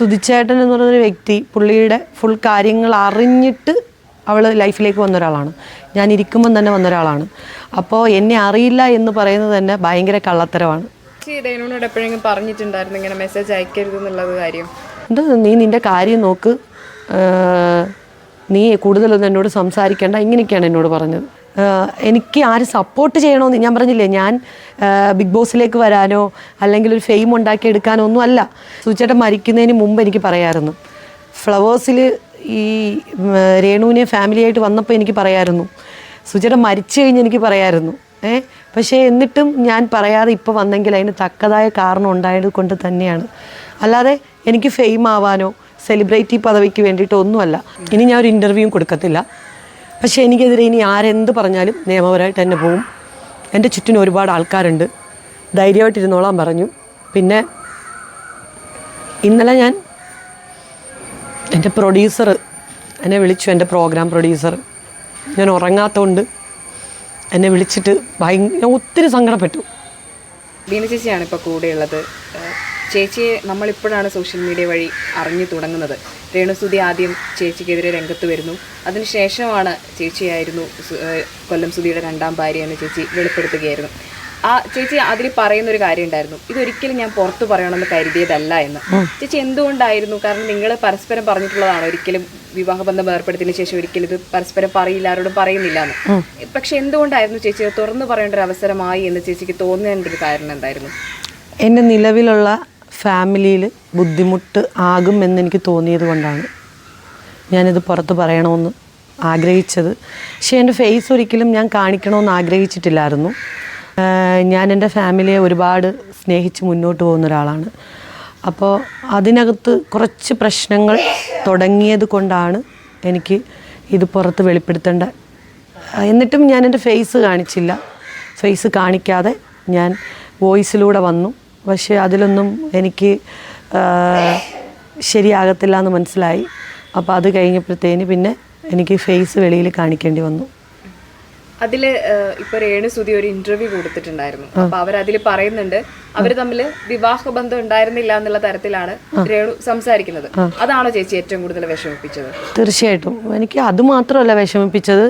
സുധിച്ചേട്ടൻ എന്ന് പറയുന്നൊരു വ്യക്തി പുള്ളിയുടെ ഫുൾ കാര്യങ്ങൾ അറിഞ്ഞിട്ട് അവൾ ലൈഫിലേക്ക് വന്ന ഒരാളാണ്. ഞാൻ ഇരിക്കുമ്പം തന്നെ വന്ന ഒരാളാണ്. അപ്പോൾ എന്നെ അറിയില്ല എന്ന് പറയുന്നത് തന്നെ ഭയങ്കര കള്ളത്തരമാണ്. എപ്പോഴെങ്കിലും പറഞ്ഞിട്ടുണ്ടായിരുന്നു ഇങ്ങനെ മെസ്സേജ് അയക്കരുത് എന്നുള്ളത് കാര്യം? എന്ത്? നീ നിന്റെ കാര്യം നോക്ക്. നീ കൂടുതലൊന്നും എന്നോട് സംസാരിക്കേണ്ട. ഇങ്ങനെയൊക്കെയാണ് എന്നോട് പറഞ്ഞത്. എനിക്ക് ആര് സപ്പോർട്ട് ചെയ്യണമെന്ന് ഞാൻ പറഞ്ഞില്ലേ ഞാൻ ബിഗ് ബോസിലേക്ക് വരാനോ അല്ലെങ്കിൽ ഒരു ഫെയിം ഉണ്ടാക്കിയെടുക്കാനോ ഒന്നും അല്ല. സുചേട്ടൻ മരിക്കുന്നതിന് മുമ്പ് എനിക്ക് പറയാമായിരുന്നു ഫ്ലവേഴ്സിൽ ഈ രേണുവിനെ ഫാമിലിയായിട്ട് വന്നപ്പോൾ എനിക്ക് പറയാമായിരുന്നു സുചേട്ടൻ മരിച്ചു കഴിഞ്ഞ് എനിക്ക് പറയാമായിരുന്നു ഏ പക്ഷേ എന്നിട്ടും ഞാൻ പറയാതെ ഇപ്പോൾ വന്നെങ്കിൽ അതിന് തക്കതായ കാരണം ഉണ്ടായത് കൊണ്ട് തന്നെയാണ്. അല്ലാതെ എനിക്ക് ഫെയിം ആവാനോ സെലിബ്രിറ്റി പദവിക്ക് വേണ്ടിയിട്ടോ ഒന്നുമല്ല ഇനി ഞാൻ ഒരു ഇന്റർവ്യൂ കൊടുക്കത്തില്ല. പക്ഷേ എനിക്കെതിരെ ഇനി ആരെന്ത് പറഞ്ഞാലും നിയമപരമായിട്ട് തന്നെ പോവും. എന്റെ ചുറ്റിനും ഒരുപാട് ആൾക്കാരുണ്ട്. ധൈര്യമായിട്ടിരുന്നോളാൻ പറഞ്ഞു. പിന്നെ ഇന്നലെ ഞാൻ എന്റെ പ്രൊഡ്യൂസർ എന്നെ വിളിച്ചു എന്റെ പ്രോഗ്രാം പ്രൊഡ്യൂസർ. ഞാൻ ഉറങ്ങാത്തതുകൊണ്ട് എന്നെ വിളിച്ചിട്ട് ഭയങ്കര ഒത്തിരി സങ്കടപ്പെട്ടു. ബീന ചേച്ചിയാണ് ഇപ്പോൾ കൂടെയുള്ളത് ചേച്ചിയെ നമ്മളിപ്പോഴാണ് സോഷ്യൽ മീഡിയ വഴി അറിഞ്ഞു തുടങ്ങുന്നത്. രേണുസുതി ആദ്യം ചേച്ചിക്കെതിരെ രംഗത്ത് വരുന്നു. അതിനുശേഷമാണ് ചേച്ചിയായിരുന്നു കൊല്ലം സുധിയുടെ രണ്ടാം ഭാര്യ എന്ന് ചേച്ചി വെളിപ്പെടുത്തുകയായിരുന്നു. ആ ചേച്ചി അതിൽ പറയുന്ന ഒരു കാര്യം ഉണ്ടായിരുന്നു ഇതൊരിക്കലും ഞാൻ പുറത്തു പറയണമെന്ന് കരുതിയതല്ല എന്ന്. ചേച്ചി എന്തുകൊണ്ടായിരുന്നു? കാരണം നിങ്ങൾ പരസ്പരം പറഞ്ഞിട്ടുള്ളതാണ്. ഒരിക്കലും വിവാഹബന്ധം ഏർപ്പെടുത്തിയതിനു ശേഷം ഒരിക്കലും ഇത് പരസ്പരം പറയില്ല ആരോടും പറയുന്നില്ല എന്ന്. പക്ഷെ എന്തുകൊണ്ടായിരുന്നു ചേച്ചി തുറന്നു പറയേണ്ട ഒരു അവസരമായി എന്ന് ചേച്ചിക്ക് തോന്നേണ്ട ഒരു കാരണം എന്തായിരുന്നു? എന്റെ നിലവിലുള്ള ഫാമിലിയിൽ ബുദ്ധിമുട്ട് ആകും എന്നെനിക്ക് തോന്നിയത് കൊണ്ടാണ് ഞാനിത് പുറത്ത് പറയണമെന്ന് ആഗ്രഹിച്ചത്. പക്ഷേ എന്റെ ഫേസ് ഒരിക്കലും ഞാൻ കാണിക്കണമെന്ന് ആഗ്രഹിച്ചിട്ടില്ലായിരുന്നു. ഞാൻ എന്റെ ഫാമിലിയെ ഒരുപാട് സ്നേഹിച്ച് മുന്നോട്ട് പോകുന്ന ഒരാളാണ്. അപ്പോൾ അതിനകത്ത് കുറച്ച് പ്രശ്നങ്ങൾ തുടങ്ങിയത് കൊണ്ടാണ് എനിക്ക് ഇത് പുറത്ത് വെളിപ്പെടുത്തേണ്ട. എന്നിട്ടും ഞാൻ എന്റെ ഫേസ് കാണിച്ചില്ല. ഫേസ് കാണിക്കാതെ ഞാൻ വോയിസിലൂടെ വന്നു. പക്ഷേ അതിലൊന്നും എനിക്ക് ശരിയാകത്തില്ല എന്ന് മനസ്സിലായി. അപ്പോൾ അത് കഴിഞ്ഞപ്പോഴത്തേന് പിന്നെ എനിക്ക് ഫേസ് വെളിയിൽ കാണിക്കേണ്ടി വന്നു. അതിൽ ഇപ്പോൾ ഇപ്പൊ രേണു സുതി ഒരു ഇന്റർവ്യൂ കൊടുത്തിട്ടുണ്ടായിരുന്നു. അപ്പൊ അവർ അതിൽ പറയുന്നുണ്ട് അവർ തമ്മിൽ വിവാഹ ബന്ധം ഉണ്ടായിരുന്നില്ല എന്നുള്ള തരത്തിലാണ് രേണു സംസാരിക്കുന്നത്. അതാണോ ചേച്ചി ഏറ്റവും കൂടുതൽ വിഷമിപ്പിച്ചത്? തീർച്ചയായിട്ടും. എനിക്ക് അത് മാത്രമല്ല വിഷമിപ്പിച്ചത്.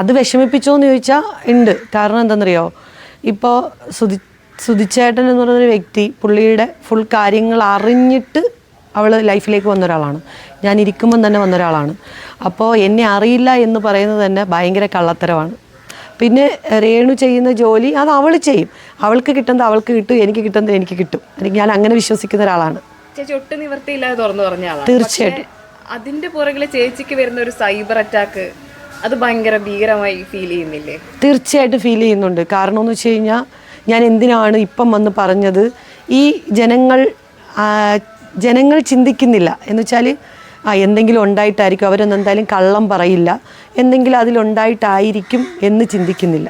അത് വിഷമിപ്പിച്ചോ എന്ന് ചോദിച്ചാൽ ഉണ്ട്. കാരണം എന്താണെന്നറിയോ ഇപ്പോൾ സുധി സുധിച്ചേട്ടൻ എന്ന് പറയുന്നൊരു വ്യക്തി പുള്ളിയുടെ ഫുൾ കാര്യങ്ങൾ അറിഞ്ഞിട്ട് അവൾ ലൈഫിലേക്ക് വന്ന ഒരാളാണ്. ഞാൻ ഇരിക്കുമ്പം തന്നെ വന്ന ഒരാളാണ്. അപ്പോൾ എന്നെ അറിയില്ല എന്ന് പറയുന്നത് തന്നെ ഭയങ്കര കള്ളത്തരമാണ്. പിന്നെ രേണു ചെയ്യുന്ന ജോലി അത് അവൾ ചെയ്യും. അവൾക്ക് കിട്ടുന്നത് അവൾക്ക് കിട്ടും എനിക്ക് കിട്ടുന്നത് എനിക്ക് കിട്ടും. അല്ലെങ്കിൽ ഞാൻ അങ്ങനെ വിശ്വസിക്കുന്ന ഒരാളാണ്. ഒട്ടും നിവർത്തിയില്ലാതെ തുറന്നു പറഞ്ഞ ആളാണ് തീർച്ചയായിട്ടും. അതിന്റെ പുറകിലെ ചേച്ചിക്ക് വരുന്ന ഒരു സൈബർ അറ്റാക്ക് അത് ഭയങ്കര ഭീകരമായി ഫീൽ ചെയ്യുന്നില്ലേ? തീർച്ചയായിട്ടും ഫീൽ ചെയ്യുന്നുണ്ട്. കാരണം എന്ന് വെച്ച് കഴിഞ്ഞാൽ ഞാൻ എന്തിനാണ് ഇപ്പം വന്ന് പറഞ്ഞത്? ഈ ജനങ്ങൾ ജനങ്ങൾ ചിന്തിക്കുന്നില്ല. എന്ന് വെച്ചാൽ ആ എന്തെങ്കിലും ഉണ്ടായിട്ടായിരിക്കും. അവരൊന്നും എന്തായാലും കള്ളം പറയില്ല. എന്തെങ്കിലും അതിലുണ്ടായിട്ടായിരിക്കും എന്ന് ചിന്തിക്കുന്നില്ല.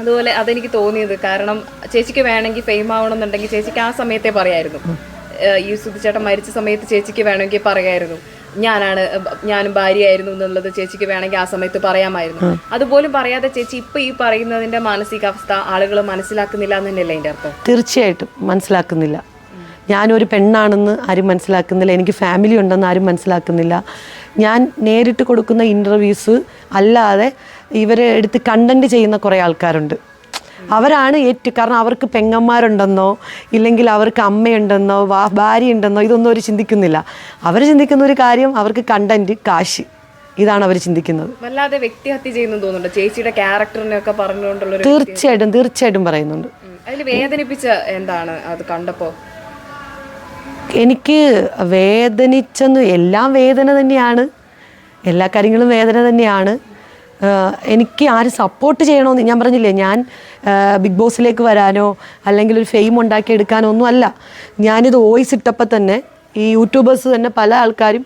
അതുപോലെ അതെനിക്ക് തോന്നിയത് കാരണം ചേച്ചിക്ക് വേണമെങ്കിൽ ഫെയിം ആവണമെന്നുണ്ടെങ്കിൽ ചേച്ചിക്ക് ആ സമയത്തെ പറയായിരുന്നു. ഏഹ് ചേട്ടൻ മരിച്ച സമയത്ത് ചേച്ചിക്ക് വേണമെങ്കിൽ പറയായിരുന്നു. ഞാനാണ് ഞാനും ഭാര്യയായിരുന്നു എന്നുള്ളത് ചേച്ചിക്ക് വേണമെങ്കിൽ ആ സമയത്ത് പറയാമായിരുന്നു. അതുപോലും പറയാതെ ചേച്ചി ഇപ്പൊ ഈ പറയുന്നതിന്റെ മാനസികാവസ്ഥ ആളുകൾ മനസ്സിലാക്കുന്നില്ല എന്ന് തന്നെയല്ലേ അതിന്റെ അർത്ഥം? തീർച്ചയായിട്ടും മനസ്സിലാക്കുന്നില്ല. ഞാനൊരു പെണ്ണാണെന്ന് ആരും മനസ്സിലാക്കുന്നില്ല. എനിക്ക് ഫാമിലി ഉണ്ടെന്ന് ആരും മനസ്സിലാക്കുന്നില്ല. ഞാൻ നേരിട്ട് കൊടുക്കുന്ന ഇന്റർവ്യൂസ് അല്ലാതെ ഇവരെ എടുത്ത് കണ്ടന്റ് ചെയ്യുന്ന കുറേ ആൾക്കാരുണ്ട്. അവരാണ് ഏറ്റവും കാരണം അവർക്ക് പെങ്ങന്മാരുണ്ടെന്നോ ഇല്ലെങ്കിൽ അവർക്ക് അമ്മയുണ്ടെന്നോ വാ ഭാര്യയുണ്ടെന്നോ ഇതൊന്നും അവർ ചിന്തിക്കുന്നില്ല. അവർ ചിന്തിക്കുന്ന ഒരു കാര്യം അവർക്ക് കണ്ടന്റ് കാശ് ഇതാണ് അവർ ചിന്തിക്കുന്നത്. വല്ലാതെ വ്യക്തിഹത്യ ചെയ്യുന്നു തോന്നുന്നുണ്ട്? ചേച്ചിയുടെ ക്യാരക്ടറിനെ ഒക്കെ പറഞ്ഞുകൊണ്ടുള്ള തീർച്ചയായിട്ടും തീർച്ചയായിട്ടും പറയുന്നുണ്ട്. അതിൽ വേദനിപ്പിച്ച എന്താണ് അത് കണ്ടപ്പോ? എനിക്ക് വേദനിച്ചെന്ന് എല്ലാം വേദന തന്നെയാണ്. എല്ലാ കാര്യങ്ങളും വേദന തന്നെയാണ്. എനിക്ക് ആര് സപ്പോർട്ട് ചെയ്യണമെന്ന് ഞാൻ പറഞ്ഞില്ലേ ഞാൻ ബിഗ് ബോസിലേക്ക് വരാനോ അല്ലെങ്കിൽ ഒരു ഫെയിം ഉണ്ടാക്കിയെടുക്കാനോ ഒന്നും അല്ല. ഞാനിത് വോയിസ് ഇട്ടപ്പോൾ തന്നെ ഈ യൂട്യൂബേഴ്സ് തന്നെ പല ആൾക്കാരും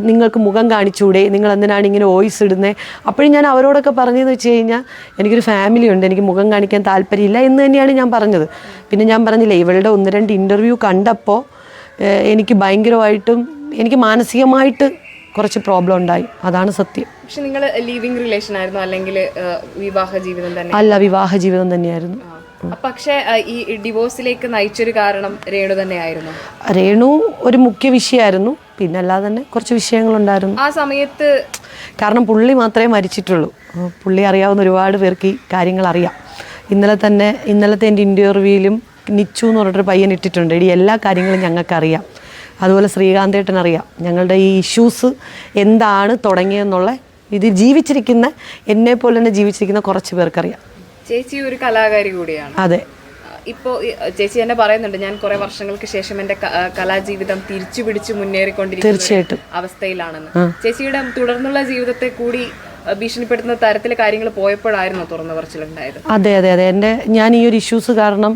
നിങ്ങൾക്ക് മുഖം കാണിച്ചൂടെ നിങ്ങൾ എന്തിനാണ് ഇങ്ങനെ വോയിസ് ഇടുന്നത് അപ്പോഴും ഞാൻ അവരോടൊക്കെ പറഞ്ഞതെന്ന് വെച്ച് കഴിഞ്ഞാൽ എനിക്കൊരു ഫാമിലി ഉണ്ട് എനിക്ക് മുഖം കാണിക്കാൻ താല്പര്യമില്ല എന്ന് തന്നെയാണ് ഞാൻ പറഞ്ഞത്. പിന്നെ ഞാൻ പറഞ്ഞില്ലേ ഇവളുടെ ഒന്ന് രണ്ട് ഇന്റർവ്യൂ കണ്ടപ്പോൾ എനിക്ക് ഭയങ്കരമായിട്ടും എനിക്ക് മാനസികമായിട്ട് കുറച്ച് പ്രോബ്ലം ഉണ്ടായി. അതാണ് സത്യം. പക്ഷെ നിങ്ങൾ ലീവിംഗ് റിലേഷൻ ആയിരുന്നു അല്ലെങ്കിൽ വിവാഹ ജീവിതം തന്നെ? അല്ല വിവാഹ ജീവിതം തന്നെയായിരുന്നു. പക്ഷേ ഈ ഡിവോഴ്സിലേക്ക് നയിച്ചൊരു കാരണം രേണു തന്നെയായിരുന്നു. രേണു ഒരു മുഖ്യ വിഷയമായിരുന്നു. പിന്നെ അല്ലാതെ തന്നെ കുറച്ച് വിഷയങ്ങളുണ്ടായിരുന്നു. ആ സമയത്ത് കാരണം പുള്ളി മാത്രമേ മരിച്ചിട്ടുള്ളൂ. പുള്ളി അറിയാവുന്ന ഒരുപാട് പേർക്ക് ഈ കാര്യങ്ങൾ അറിയാം. ഇന്നലെ തന്നെ ഇന്നലത്തെ എന്റെ ഇന്റർവ്യൂവിലും നിച്ചു എന്ന് പറഞ്ഞിട്ടൊരു പയ്യൻ ഇട്ടിട്ടുണ്ട്. ഇടി എല്ലാ കാര്യങ്ങളും ഞങ്ങൾക്കറിയാം. അതുപോലെ ശ്രീകാന്തേട്ടൻ അറിയാം ഞങ്ങളുടെ ഈ ഇഷ്യൂസ് എന്താണ് തുടങ്ങിയെന്നുള്ള ഇത് ജീവിച്ചിരിക്കുന്ന എന്നെ പോലെ തന്നെ ജീവിച്ചിരിക്കുന്ന കുറച്ച് പേർക്കറിയാം. ചേച്ചി ഒരു കലാകാരി കൂടിയാണ്. അതെ. ഇപ്പോൾ ചേച്ചി തന്നെ പറയുന്നുണ്ട് ഞാൻ കുറെ വർഷങ്ങൾക്ക് ശേഷം എന്റെ കലാജീവിതം തിരിച്ചു പിടിച്ച് മുന്നേറിക്കൊണ്ടിരിക്കുന്ന തീർച്ചയായിട്ടും. അവസ്ഥയിലാണെന്ന്. ചേച്ചിയുടെ തുടർന്നുള്ള ജീവിതത്തെ കൂടി ഭീഷണിപ്പെടുത്തുന്ന തരത്തിൽ കാര്യങ്ങൾ പോയപ്പോഴായിരുന്നു തുറന്ന പറച്ചിലുണ്ടായത് അതെ അതെ അതെ. എന്റെ ഞാൻ ഈ ഒരു ഇഷ്യൂസ് കാരണം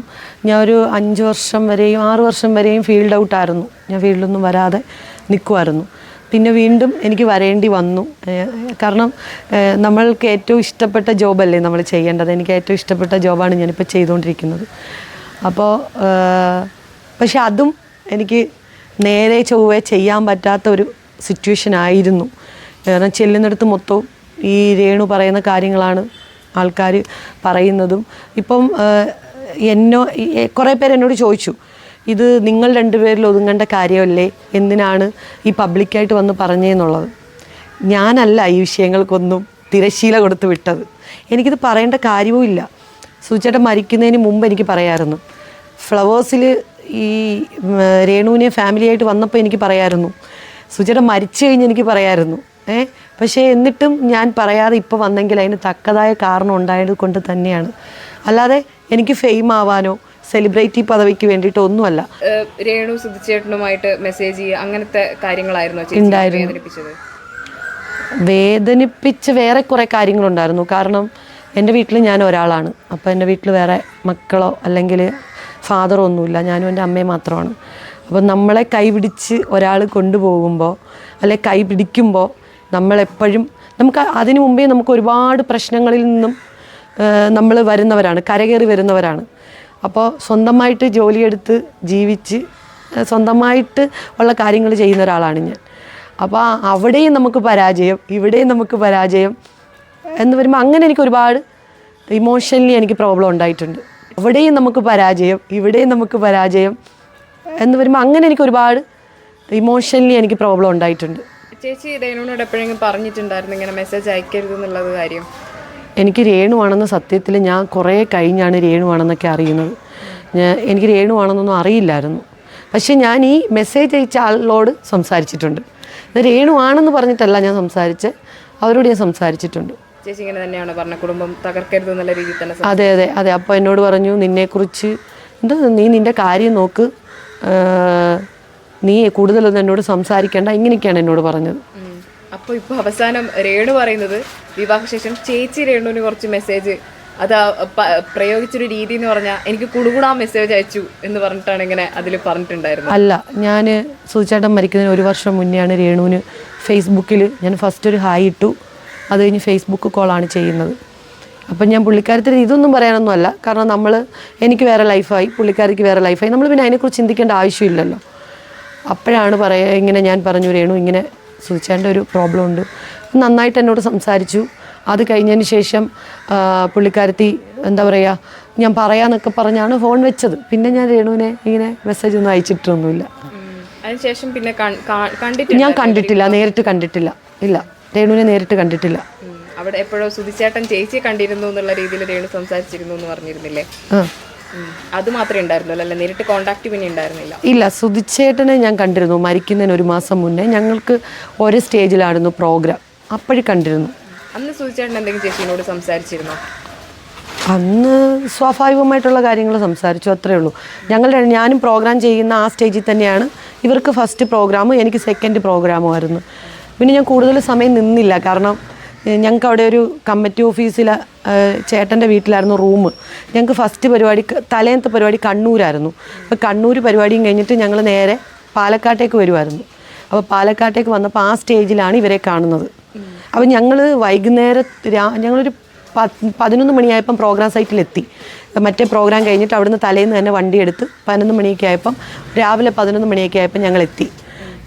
ഞാൻ ഒരു അഞ്ച് വർഷം വരെയും ആറ് വർഷം വരെയും ഫീൽഡ് ഔട്ടായിരുന്നു ഞാൻ ഫീൽഡൊന്നും വരാതെ നിൽക്കുമായിരുന്നു പിന്നെ വീണ്ടും എനിക്ക് വരേണ്ടി വന്നു. കാരണം നമ്മൾക്ക് ഏറ്റവും ഇഷ്ടപ്പെട്ട ജോബല്ലേ നമ്മൾ ചെയ്യേണ്ടത്. എനിക്ക് ഏറ്റവും ഇഷ്ടപ്പെട്ട ജോബാണ് ഞാനിപ്പോൾ ചെയ്തുകൊണ്ടിരിക്കുന്നത്. അപ്പോൾ പക്ഷെ അതും എനിക്ക് നേരെ ചൊവ്വേ ചെയ്യാൻ പറ്റാത്ത ഒരു സിറ്റുവേഷൻ ആയിരുന്നു. കാരണം ചെല്ലുന്നിടത്ത് മൊത്തവും ഈ രേണു പറയുന്ന കാര്യങ്ങളാണ് ആൾക്കാർ പറയുന്നതും. ഇപ്പം എന്നോ കുറേ പേര് എന്നോട് ചോദിച്ചു ഇത് നിങ്ങൾ രണ്ടുപേരിൽ ഒതുങ്ങേണ്ട കാര്യമല്ലേ? എന്തിനാണ് ഈ പബ്ലിക്കായിട്ട് വന്ന് പറഞ്ഞതെന്നുള്ളത് ഞാനല്ല ഈ വിഷയങ്ങൾക്കൊന്നും തിരശീല കൊടുത്ത് വിട്ടത്. എനിക്കിത് പറയേണ്ട കാര്യവും ഇല്ല. സുചേട്ട മരിക്കുന്നതിന് മുമ്പ് എനിക്ക് പറയാമായിരുന്നു ഫ്ലവേഴ്സിൽ ഈ രേണുവിനെ ഫാമിലിയായിട്ട് വന്നപ്പോൾ എനിക്ക് പറയാമായിരുന്നു സുചേട്ടൻ മരിച്ചു കഴിഞ്ഞ് എനിക്ക് പറയാമായിരുന്നു ഏ പക്ഷേ എന്നിട്ടും ഞാൻ പറയാതെ ഇപ്പോൾ വന്നെങ്കിൽ അതിന് തക്കതായ കാരണം ഉണ്ടായത് കൊണ്ട് തന്നെയാണ്. അല്ലാതെ എനിക്ക് ഫെയിം ആവാനോ സെലിബ്രിറ്റി പദവിക്ക് വേണ്ടിയിട്ട് ഒന്നുമല്ല. രേണു സുധിച്ചേട്ടനുമായിട്ട് മെസ്സേജ് ചെയ്യുക അങ്ങനത്തെ കാര്യങ്ങളായിരുന്നു ഉണ്ടായിരുന്നു. വേദനിപ്പിച്ച വേറെ കുറേ കാര്യങ്ങളുണ്ടായിരുന്നു. കാരണം എന്റെ വീട്ടിൽ ഞാൻ ഒരാളാണ്. അപ്പോൾ എന്റെ വീട്ടിൽ വേറെ മക്കളോ അല്ലെങ്കിൽ ഫാദറോ ഒന്നുമില്ല. ഞാനും എന്റെ അമ്മയും മാത്രമാണ്. അപ്പോൾ നമ്മളെ കൈപിടിച്ച് ഒരാൾ കൊണ്ടുപോകുമ്പോൾ അല്ലെ കൈ പിടിക്കുമ്പോൾ നമ്മളെപ്പോഴും നമുക്ക് അതിനു മുമ്പേ നമുക്ക് ഒരുപാട് പ്രശ്നങ്ങളിൽ നിന്നും നമ്മൾ വരുന്നവരാണ് കരകയറി വരുന്നവരാണ്. അപ്പോൾ സ്വന്തമായിട്ട് ജോലിയെടുത്ത് ജീവിച്ച് സ്വന്തമായിട്ട് ഉള്ള കാര്യങ്ങൾ ചെയ്യുന്ന ഒരാളാണ് ഞാൻ. അപ്പോൾ അവിടെയും നമുക്ക് പരാജയം ഇവിടെയും നമുക്ക് പരാജയം എന്ന് വരുമ്പോൾ അങ്ങനെ എനിക്ക് ഒരുപാട് ഇമോഷണലി എനിക്ക് പ്രോബ്ലം ഉണ്ടായിട്ടുണ്ട്. അവിടെയും നമുക്ക് പരാജയം ഇവിടെയും നമുക്ക് പരാജയം എന്ന് വരുമ്പോൾ അങ്ങനെ എനിക്ക് ഒരുപാട് ഇമോഷണലി എനിക്ക് പ്രോബ്ലം ഉണ്ടായിട്ടുണ്ട്. ചേച്ചി രേണുവിനോട് എപ്പോഴെങ്കിലും പറഞ്ഞിട്ടുണ്ടായിരുന്നു ഇങ്ങനെ മെസ്സേജ് അയക്കരുത് എന്നുള്ളത് കാര്യം? എനിക്ക് രേണുവാണെന്ന് സത്യത്തിൽ ഞാൻ കുറേ കഴിഞ്ഞാണ് രേണുവാണെന്നൊക്കെ അറിയുന്നത്. ഞാൻ എനിക്ക് രേണുവാണെന്നൊന്നും അറിയില്ലായിരുന്നു. പക്ഷേ ഞാൻ ഈ മെസ്സേജ് അയച്ച ആളിനോട് സംസാരിച്ചിട്ടുണ്ട്. രേണുവാണെന്ന് പറഞ്ഞിട്ടല്ല ഞാൻ സംസാരിച്ച് അവരോട് ഞാൻ സംസാരിച്ചിട്ടുണ്ട്. ചേച്ചി ഇങ്ങനെ തന്നെയാണ് പറഞ്ഞ? കുടുംബം തകർക്കരുത് എന്നുള്ള രീതിയിൽ തന്നെ അതെ അതെ അതെ. അപ്പോൾ എന്നോട് പറഞ്ഞു നിന്നെക്കുറിച്ച് എന്താ നീ നിന്റെ കാര്യം നോക്ക്. നീ കൂടുതലൊന്നും എന്നോട് സംസാരിക്കേണ്ട. ഇങ്ങനെയൊക്കെയാണ് എന്നോട് പറഞ്ഞത്. അപ്പോൾ അപ്പൊ ഇപ്പൊ അവസാനം രേണു പറയുന്നത് വിവാഹശേഷം ചേച്ചി രേണുവിന് കുറച്ച് മെസ്സേജ് അത് പ്രയോഗിച്ചൊരു രീതി എന്ന് പറഞ്ഞാൽ എനിക്ക് കുടുകൂടാ മെസ്സേജ് അയച്ചു എന്ന് പറഞ്ഞിട്ടാണ് ഇങ്ങനെ അതിൽ പറഞ്ഞിട്ടുണ്ടായിരുന്നത്. അല്ല ഞാൻ സുചേട്ടൻ മരിക്കുന്നതിന് ഒരു വർഷം മുന്നെയാണ് രേണുവിന് ഫേസ്ബുക്കിൽ ഞാൻ ഫസ്റ്റ് ഒരു ഹായ് ഇട്ടു. അത് കഴിഞ്ഞ് ഫേസ്ബുക്ക് കോളാണ് ചെയ്യുന്നത്. അപ്പം ഞാൻ പുള്ളിക്കാരത്തിന് ഇതൊന്നും പറയാനൊന്നുമല്ല കാരണം നമ്മൾ എനിക്ക് വേറെ ലൈഫായി പുള്ളിക്കാരിക്ക് വേറെ ലൈഫായി നമ്മൾ പിന്നെ അതിനെക്കുറിച്ച് ചിന്തിക്കേണ്ട ആവശ്യമില്ലല്ലോ. അപ്പോഴാണ് പറയുക ഇങ്ങനെ ഞാൻ പറഞ്ഞു രേണു ഇങ്ങനെ സൂചിച്ചാന്റെ ഒരു പ്രോബ്ലം ഉണ്ട്. നന്നായിട്ട് എന്നോട് സംസാരിച്ചു. അത് കഴിഞ്ഞതിന് ശേഷം പുള്ളിക്കാരത്തി എന്താ പറയുക ഞാൻ പറയാന്നൊക്കെ പറഞ്ഞാണ് ഫോൺ വെച്ചത്. പിന്നെ ഞാൻ രേണുവിനെ ഇങ്ങനെ മെസ്സേജ് ഒന്നും അയച്ചിട്ടൊന്നുമില്ല. അതിനുശേഷം പിന്നെ ഞാൻ കണ്ടിട്ടില്ല നേരിട്ട് കണ്ടിട്ടില്ല. ഇല്ല രേണുവിനെ നേരിട്ട് കണ്ടിട്ടില്ല. അവിടെ എപ്പോഴോ സുധിച്ചേട്ടൻ ചേച്ചിയെ കണ്ടിരുന്നു എന്നുള്ള രീതിയിൽ രേണു സംസാരിച്ചിരുന്നു എന്ന് പറഞ്ഞിരുന്നില്ലേ. അത് മാത്രമേ ഉണ്ടായിരുന്നുള്ളൂ അല്ല? നേരിട്ട് കോണ്ടാക്ട് പിന്നെ ഉണ്ടായിരുന്നില്ല. ഇല്ല സുധിച്ചേട്ടനെ ഞാൻ കണ്ടിരുന്നു മരിക്കുന്നതിന് ഒരു മാസം മുന്നേ. ഞങ്ങൾക്ക് ഒരേ സ്റ്റേജിലായിരുന്നു പ്രോഗ്രാം. അപ്പോഴും കണ്ടിരുന്നു. അന്ന് സുധിച്ചേട്ടൻ എന്തെങ്കിലും ചേച്ചിയോട് സംസാരിച്ചിരുന്നോ? അന്ന് സ്വാഭാവികമായിട്ടുള്ള കാര്യങ്ങൾ സംസാരിച്ചു അത്രേ ഉള്ളൂ. ഞങ്ങൾ ഞാനും പ്രോഗ്രാം ചെയ്യുന്ന ആ സ്റ്റേജിൽ തന്നെയാണ്. ഇവർക്ക് ഫസ്റ്റ് പ്രോഗ്രാമും എനിക്ക് സെക്കൻഡ് പ്രോഗ്രാമുമായിരുന്നു പിന്നെ ഞാൻ കൂടുതൽ സമയം നിന്നില്ല. കാരണം ഞങ്ങൾക്ക് അവിടെ ഒരു കമ്മിറ്റി ഓഫീസിൽ ചേട്ടന്റെ വീട്ടിലായിരുന്നു റൂം. ഞങ്ങൾക്ക് ഫസ്റ്റ് പരിപാടി തലേന്നത്തെ പരിപാടി കണ്ണൂരായിരുന്നു. അപ്പോൾ കണ്ണൂർ പരിപാടിയും കഴിഞ്ഞിട്ട് ഞങ്ങൾ നേരെ പാലക്കാട്ടേക്ക് വരുമായിരുന്നു അപ്പോൾ പാലക്കാട്ടേക്ക് വന്നപ്പോൾ ആ സ്റ്റേജിലാണ് ഇവരെ കാണുന്നത്. അപ്പോൾ ഞങ്ങൾ വൈകുന്നേരം ഞങ്ങളൊരു പതിനൊന്ന് മണിയായപ്പം പ്രോഗ്രാം സൈറ്റിലെത്തി. മറ്റേ പ്രോഗ്രാം കഴിഞ്ഞിട്ട് അവിടുന്ന് തലേന്ന് തന്നെ വണ്ടിയെടുത്ത് പതിനൊന്ന് മണിയൊക്കെ ആയപ്പം രാവിലെ പതിനൊന്ന് മണിയൊക്കെ ആയപ്പം ഞങ്ങൾ എത്തി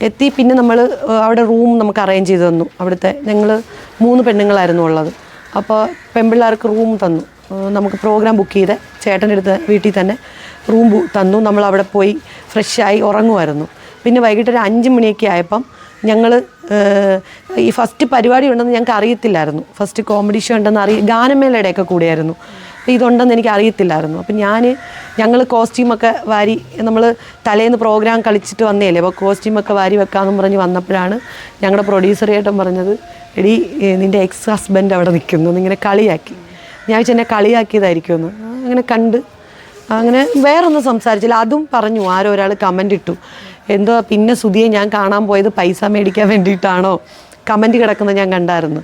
എത്തി പിന്നെ നമ്മൾ അവിടെ റൂം നമുക്ക് അറേഞ്ച് ചെയ്ത് തന്നു. അവിടുത്തെ ഞങ്ങൾ മൂന്ന് പെണ്ണുങ്ങളായിരുന്നു ഉള്ളത്. അപ്പോൾ പെൺപിള്ളേർക്ക് റൂം തന്നു. നമുക്ക് പ്രോഗ്രാം ബുക്ക് ചെയ്ത് ചേട്ടന്റെ അടുത്ത് വീട്ടിൽ തന്നെ റൂം തന്നു. നമ്മൾ അവിടെ പോയി ഫ്രഷായി ഉറങ്ങുമായിരുന്നു. പിന്നെ വൈകിട്ട് ഒരു അഞ്ച് മണിയൊക്കെ ആയപ്പം ഞങ്ങൾ ഈ ഫസ്റ്റ് പരിപാടി ഉണ്ടെന്ന് ഞങ്ങൾക്ക് അറിയത്തില്ലായിരുന്നു ഫസ്റ്റ് കോമഡി ഷോ ഉണ്ടെന്ന് അറിയ ഗാനമേളയുടെയൊക്കെ കൂടെയായിരുന്നു. അപ്പോൾ ഇതുണ്ടെന്ന് എനിക്ക് അറിയത്തില്ലായിരുന്നു അപ്പം ഞാൻ ഞങ്ങൾ കോസ്റ്റ്യൂമൊക്കെ വാരി നമ്മൾ തലേന്ന് പ്രോഗ്രാം കളിച്ചിട്ട് വന്നേലേ അപ്പോൾ കോസ്റ്റ്യൂമൊക്കെ വാരി വെക്കാമെന്ന് പറഞ്ഞ് വന്നപ്പോഴാണ് ഞങ്ങളുടെ പ്രൊഡ്യൂസർ പറഞ്ഞത് എടി നിന്റെ എക്സ് ഹസ്ബൻഡ് അവിടെ നിൽക്കുന്നു എന്നിങ്ങനെ കളിയാക്കി. ഞാൻ വെച്ചാൽ എന്നെ കളിയാക്കിയതായിരിക്കുമെന്ന്. അങ്ങനെ കണ്ട് അങ്ങനെ വേറൊന്നും സംസാരിച്ചില്ല. അതും പറഞ്ഞു ആരോ ഒരാൾ കമന്റ് ഇട്ടു. എന്തോ പിന്നെ സുധിയെ ഞാൻ കാണാൻ പോയത് പൈസ മേടിക്കാൻ വേണ്ടിയിട്ടാണോ? കമന്റ് കിടക്കുന്നത് ഞാൻ കണ്ടായിരുന്നു.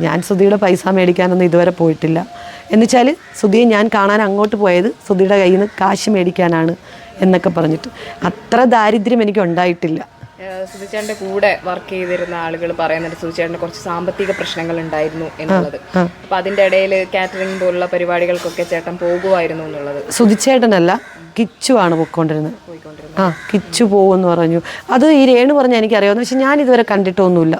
ഞാൻ സുധിയുടെ പൈസ മേടിക്കാനൊന്നും ഇതുവരെ പോയിട്ടില്ല. എന്നുവെച്ചാൽ സുധിയെ ഞാൻ കാണാൻ അങ്ങോട്ട് പോയത് സുധിയുടെ കയ്യിൽ നിന്ന് കാശ് മേടിക്കാനാണ് എന്നൊക്കെ പറഞ്ഞിട്ട്. അത്ര ദാരിദ്ര്യം എനിക്ക് ഉണ്ടായിട്ടില്ല. സുധിച്ചേട്ടന്റെ കൂടെ വർക്ക് ചെയ്തിരുന്ന ആളുകൾ പറയുന്നുണ്ട് സുധിച്ചേട്ടന്റെ കുറച്ച് സാമ്പത്തിക പ്രശ്നങ്ങൾ ഉണ്ടായിരുന്നു എന്നുള്ളത്. അപ്പൊ അതിന്റെ ഇടയിൽ കാറ്ററിംഗ് പോലുള്ള പരിപാടികൾക്കൊക്കെ ചേട്ടൻ പോകുമായിരുന്നു എന്നുള്ളത്. സുധിച്ചേട്ടനല്ല കിച്ചു ആണ് പോയിക്കൊണ്ടിരുന്നത്. ആ കിച്ചു പോകുമെന്ന് പറഞ്ഞു. അത് ഈ രേണു പറഞ്ഞാൽ എനിക്കറിയാവുന്ന പക്ഷെ ഞാൻ ഇതുവരെ കണ്ടിട്ടൊന്നുമില്ല.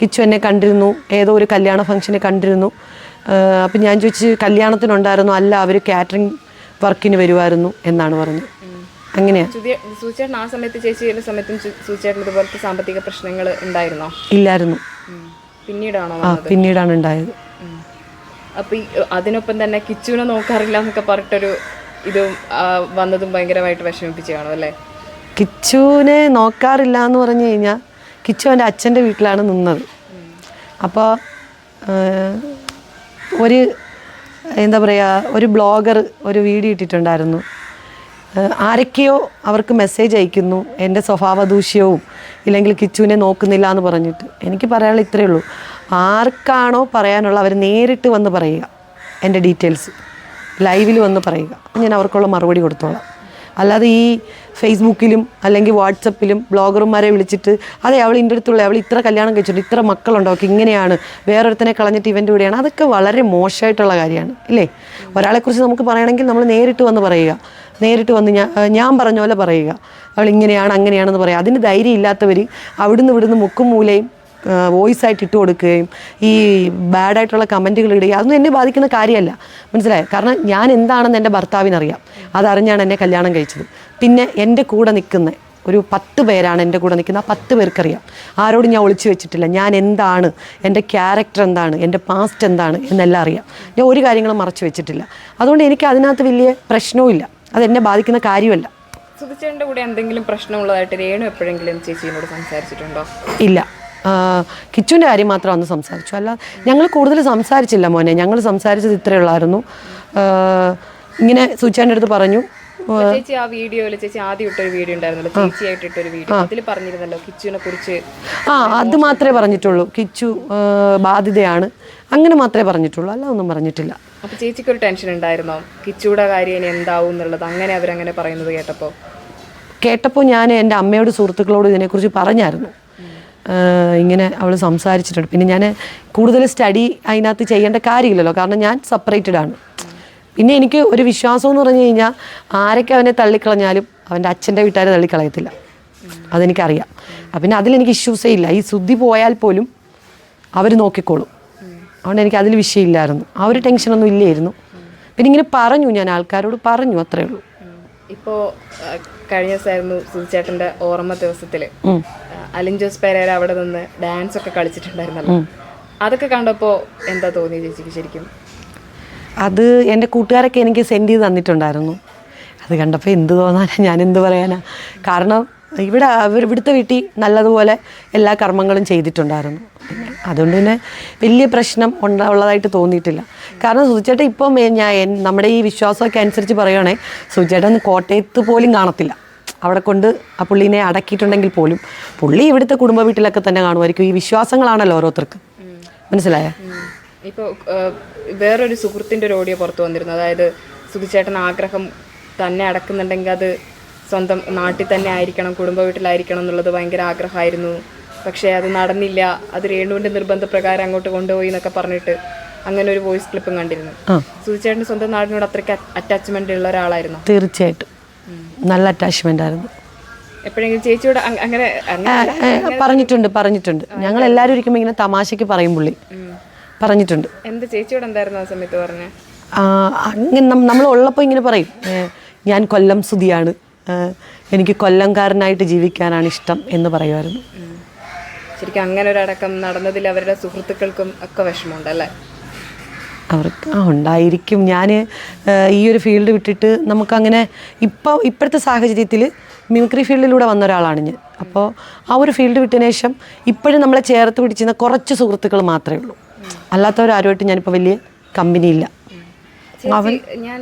കിച്ചു എന്നെ കണ്ടിരുന്നു ഏതോ ഒരു കല്യാണ ഫംഗ്ഷന് കണ്ടിരുന്നു. അപ്പം ഞാൻ ചോദിച്ച് കല്യാണത്തിനുണ്ടായിരുന്നു? അല്ല അവർ കാറ്ററിംഗ് വർക്കിന് വരുമായിരുന്നു എന്നാണ് പറഞ്ഞത്. അങ്ങനെയാണ് സൂചേട്ടൻ ആ സമയത്ത് ചേച്ചി ചെയ്യുന്ന സമയത്തും സൂചേട്ടൻ ഇതുപോലത്തെ സാമ്പത്തിക പ്രശ്നങ്ങൾ ഉണ്ടായിരുന്നോ? ഇല്ലായിരുന്നു. പിന്നീടാണോ ആ പിന്നീടാണ് ഉണ്ടായത്. അപ്പൊ അതിനൊപ്പം തന്നെ കിച്ചുവിനെ നോക്കാറില്ല എന്നൊക്കെ പറഞ്ഞിട്ടൊരു ഇത് വന്നതും ഭയങ്കരമായിട്ട് വിഷമിപ്പിച്ചാണോ അല്ലേ? കിച്ചുവിനെ നോക്കാറില്ല എന്ന് പറഞ്ഞു കഴിഞ്ഞാൽ കിച്ചു എന്റെ അച്ഛന്റെ വീട്ടിലാണ് നിന്നത്. അപ്പോൾ ഒരു എന്താ പറയുക ഒരു ബ്ലോഗർ ഒരു വീഡിയോ ഇട്ടിട്ടുണ്ടായിരുന്നു. ആരൊക്കെയോ അവർക്ക് മെസ്സേജ് അയക്കുന്നു എന്റെ സ്വഭാവ ദൂഷ്യവും ഇല്ലെങ്കിൽ കിച്ചുവിനെ നോക്കുന്നില്ല എന്ന് പറഞ്ഞിട്ട്. എനിക്ക് പറയാനുള്ള ഇത്രയേ ഉള്ളൂ. ആർക്കാണോ പറയാനുള്ള അവർ നേരിട്ട് വന്ന് പറയുക എന്റെ ഡീറ്റെയിൽസ്. ലൈവിൽ വന്ന് പറയുക. ഞാൻ അവർക്കുള്ള മറുപടി കൊടുത്തോളാം. അല്ലാതെ ഈ ഫേസ്ബുക്കിലും അല്ലെങ്കിൽ വാട്സപ്പിലും ബ്ലോഗർമാരെ വിളിച്ചിട്ട് അതെ അവൾ ഇന്റെ അടുത്തുള്ള അവൾ ഇത്ര കല്യാണം കഴിച്ചിട്ടുണ്ട് ഇത്ര മക്കളുണ്ടോ അവൾക്ക് ഇങ്ങനെയാണ് വേറൊരുത്തനെ കളഞ്ഞിട്ട് ഇവന്റെ കൂടെയാണ് അതൊക്കെ വളരെ മോശമായിട്ടുള്ള കാര്യമാണ് ഇല്ലേ? ഒരാളെക്കുറിച്ച് നമുക്ക് പറയണമെങ്കിൽ നമ്മൾ നേരിട്ട് വന്ന് പറയുക. നേരിട്ട് വന്ന് ഞാൻ ഞാൻ പറഞ്ഞ പോലെ പറയുക. അവൾ ഇങ്ങനെയാണ് അങ്ങനെയാണെന്ന് പറയുക അതിന് ധൈര്യം ഇല്ലാത്തവർ അവിടുന്ന് ഇവിടുന്ന് മുക്കും മൂലയും വോയിസ് ആയിട്ട് ഇട്ട് കൊടുക്കുകയും ഈ ബാഡായിട്ടുള്ള കമന്റുകൾ ഇടുകയും അതൊന്നും എന്നെ ബാധിക്കുന്ന കാര്യമല്ല. മനസ്സിലായോ? കാരണം ഞാൻ എന്താണെന്ന് എന്റെ ഭർത്താവിനറിയാം. അതറിഞ്ഞാണ് എന്നെ കല്യാണം കഴിച്ചത്. പിന്നെ എന്റെ കൂടെ നിൽക്കുന്ന ഒരു പത്ത് പേരാണ് എന്റെ കൂടെ നിൽക്കുന്ന ആ പത്ത് പേർക്കറിയാം. ആരോടും ഞാൻ ഒളിച്ചു വെച്ചിട്ടില്ല. ഞാൻ എന്താണ്? എന്റെ ക്യാരക്ടർ എന്താണ്? എന്റെ പാസ്റ്റ് എന്താണ്? എന്നെല്ലാം അറിയാം. ഞാൻ ഒരു കാര്യങ്ങളും മറച്ചു വെച്ചിട്ടില്ല. അതുകൊണ്ട് എനിക്ക് അതിനകത്ത് വലിയ പ്രശ്നവും അത് എന്നെ ബാധിക്കുന്ന കാര്യമല്ല. സുധിച്ചേട്ടന്റെ കൂടെ എന്തെങ്കിലും പ്രശ്നമുള്ളതായിട്ട് രേണു എപ്പോഴെങ്കിലും ചേച്ചിയോട് സംസാരിച്ചിട്ടുണ്ടോ? ഇല്ല. കിച്ചുവിന്റെ കാര്യം മാത്രം അന്ന് സംസാരിച്ചു. അല്ല ഞങ്ങൾ കൂടുതൽ സംസാരിച്ചില്ല മോനെ. ഞങ്ങൾ സംസാരിച്ചത് ഇത്രയേ ഉള്ളായിരുന്നു. ഇങ്ങനെ സുചാന്റെ അടുത്ത് പറഞ്ഞു. ചേച്ചി ആ വീഡിയോയിൽ ചേച്ചി ആദ്യം ഇട്ടൊരു വീഡിയോ ഉണ്ടായിരുന്നല്ലോ. ചേച്ചിയായിട്ട് ഇട്ടൊരു വീഡിയോ. അതിൽ പറഞ്ഞിരുന്നല്ലോ കിച്ചുവിനെ കുറിച്ച്. ആ അത് മാത്രമേ പറഞ്ഞിട്ടുള്ളൂ. കിച്ചു ബാധിതയാണ് അങ്ങനെ മാത്രമേ പറഞ്ഞിട്ടുള്ളൂ. അല്ല ഒന്നും പറഞ്ഞിട്ടില്ല. അപ്പൊ ചേച്ചിക്ക് ഒരു ടെൻഷൻ ഉണ്ടായിരുന്നോ? കിച്ചുടെ കാര്യം ഇനി എന്താവും എന്നുള്ളത് അങ്ങനെ അവരങ്ങനെ പറയുന്നത് കേട്ടപ്പോ? കേട്ടപ്പോൾ ഞാൻ എന്റെ അമ്മയോട് സുഹൃത്തുക്കളോട് ഇതിനെക്കുറിച്ച് പറഞ്ഞായിരുന്നു. ഇങ്ങനെ അവൾ സംസാരിച്ചിട്ടുണ്ട്. പിന്നെ ഞാൻ കൂടുതൽ സ്റ്റഡി അതിനകത്ത് ചെയ്യേണ്ട കാര്യമില്ലല്ലോ. കാരണം ഞാൻ സെപ്പറേറ്റഡ് ആണ്. പിന്നെ എനിക്ക് ഒരു വിശ്വാസം എന്ന് പറഞ്ഞു കഴിഞ്ഞാൽ ആരൊക്കെ അവനെ തള്ളിക്കളഞ്ഞാലും അവന്റെ അച്ഛന്റെ വീട്ടുകാരെ തള്ളിക്കളയത്തില്ല. അതെനിക്കറിയാം. അപ്പം പിന്നെ അതിലെനിക്ക് ഇഷ്യൂസേ ഇല്ല. ഈ ശുദ്ധി പോയാൽ പോലും അവർ നോക്കിക്കോളും. അതുകൊണ്ട് എനിക്ക് അതിൽ വിഷയമില്ലായിരുന്നു ആ ഒരു ടെൻഷനൊന്നും ഇല്ലായിരുന്നു. പിന്നെ ഇങ്ങനെ പറഞ്ഞു. ഞാൻ ആൾക്കാരോട് പറഞ്ഞു. അത്രേ ഉള്ളൂ. ഇപ്പോൾ കഴിഞ്ഞ ദിവസമായിരുന്നു സുധിച്ചേട്ടന്റെ ഓർമ്മ. ആ, അലിൻ ജോസ് പെരേര അവിടെ നിന്ന് ഡാൻസ് ഒക്കെ കളിച്ചിട്ടുണ്ടായിരുന്നല്ലോ. അതൊക്കെ കണ്ടപ്പോൾ എന്താ തോന്നി ചേച്ചിക്ക് ശരിക്കും? അത് എന്റെ കൂട്ടുകാരൊക്കെ എനിക്ക് സെൻഡ് ചെയ്ത് തന്നിട്ടുണ്ടായിരുന്നു. അത് കണ്ടപ്പോൾ എന്ത് തോന്നാനാ ഞാൻ എന്ത് പറയാനാ? കാരണം ഇവിടെ അവർ ഇവിടുത്തെ വീട്ടിൽ നല്ലതുപോലെ എല്ലാ കർമ്മങ്ങളും ചെയ്തിട്ടുണ്ടായിരുന്നു. അതുകൊണ്ട് തന്നെ വലിയ പ്രശ്നം ഉണ്ട ഉള്ളതായിട്ട് തോന്നിയിട്ടില്ല. കാരണം സുചേട്ടൻ ഇപ്പം ഞാൻ നമ്മുടെ ഈ വിശ്വാസമൊക്കെ അനുസരിച്ച് പറയുകയാണെങ്കിൽ സുചേട്ടൻ കോട്ടയത്ത് പോലും കാണത്തില്ല. അവിടെ കൊണ്ട് ആ പുള്ളീനെ അടക്കിയിട്ടുണ്ടെങ്കിൽ പോലും പുള്ളി ഇവിടുത്തെ കുടുംബ വീട്ടിലൊക്കെ തന്നെ കാണുമായിരിക്കും. ഈ വിശ്വാസങ്ങളാണല്ലോ ഓരോരുത്തർക്ക്. മനസ്സിലായോ? ഇപ്പോൾ വേറൊരു സുഹൃത്തിന്റെ ഒരു ഓഡിയോ പുറത്തു വന്നിരുന്നു. അതായത് സുധിച്ചേട്ടൻ ആഗ്രഹം തന്നെ അടക്കുന്നുണ്ടെങ്കിൽ അത് സ്വന്തം നാട്ടിൽ തന്നെ ആയിരിക്കണം കുടുംബ വീട്ടിലായിരിക്കണം എന്നുള്ളത് ഭയങ്കര ആഗ്രഹമായിരുന്നു. പക്ഷേ അത് നടന്നില്ല. അത് രേണുവിന്റെ നിർബന്ധപ്രകാരം അങ്ങോട്ട് കൊണ്ടുപോയി എന്നൊക്കെ പറഞ്ഞിട്ട് അങ്ങനെ ഒരു വോയിസ് ക്ലിപ്പും കണ്ടിരുന്നു. സുധിച്ചേട്ടൻ സ്വന്തം നാടിനോട് അത്രയ്ക്ക് അറ്റാച്ച്മെന്റ് ഉള്ള ഒരാളായിരുന്നു? തീർച്ചയായിട്ടും. നല്ല അറ്റാച്ച്മെന്റ് ആയിരുന്നു. എപ്പോഴെങ്കിലും ചേച്ചിയോട് അങ്ങനെ പറഞ്ഞിട്ടുണ്ട് പറഞ്ഞിട്ടുണ്ട്. ഞങ്ങൾ എല്ലാവരും ഇരിക്കുമ്പോൾ ഇങ്ങനെ തമാശയ്ക്ക് പറയും പുള്ളി. പറഞ്ഞിട്ടുണ്ട്. എന്ത് ചേച്ചിയോട് എന്തായിരുന്നു ആ സമയത്ത് പറഞ്ഞത് അങ്ങനെ നമ്മൾ ഉള്ളപ്പോൾ ഇങ്ങനെ പറയും. ഞാൻ കൊല്ലം സുതിയാണ് എനിക്ക് കൊല്ലംകാരനായിട്ട് ജീവിക്കാനാണ് ഇഷ്ടം എന്ന് പറയുമായിരുന്നു. ശരിക്കും അങ്ങനെ ഒരു അടക്കം നടന്നതിൽ അവരുടെ സുഹൃത്തുക്കൾക്കും ഒക്കെ വിഷമമുണ്ട് അല്ലേ? അവർക്ക് ആ ഉണ്ടായിരിക്കും. ഞാൻ ഈ ഒരു ഫീൽഡ് വിട്ടിട്ട് നമുക്കങ്ങനെ ഇപ്പോൾ ഇപ്പോഴത്തെ സാഹചര്യത്തിൽ മിമിക്രി ഫീൽഡിലൂടെ വന്ന ഒരാളാണ് ഞാൻ. അപ്പോൾ ആ ഒരു ഫീൽഡ് വിട്ടതിന് ശേഷം ഇപ്പോഴും നമ്മളെ ചേർത്ത് പിടിച്ചിരുന്ന കുറച്ച് സുഹൃത്തുക്കൾ മാത്രമേ ഉള്ളൂ. അല്ലാത്തവരാരുമായിട്ട് ഞാനിപ്പോൾ വലിയ കമ്പനിയില്ല. അവൻ ഞാൻ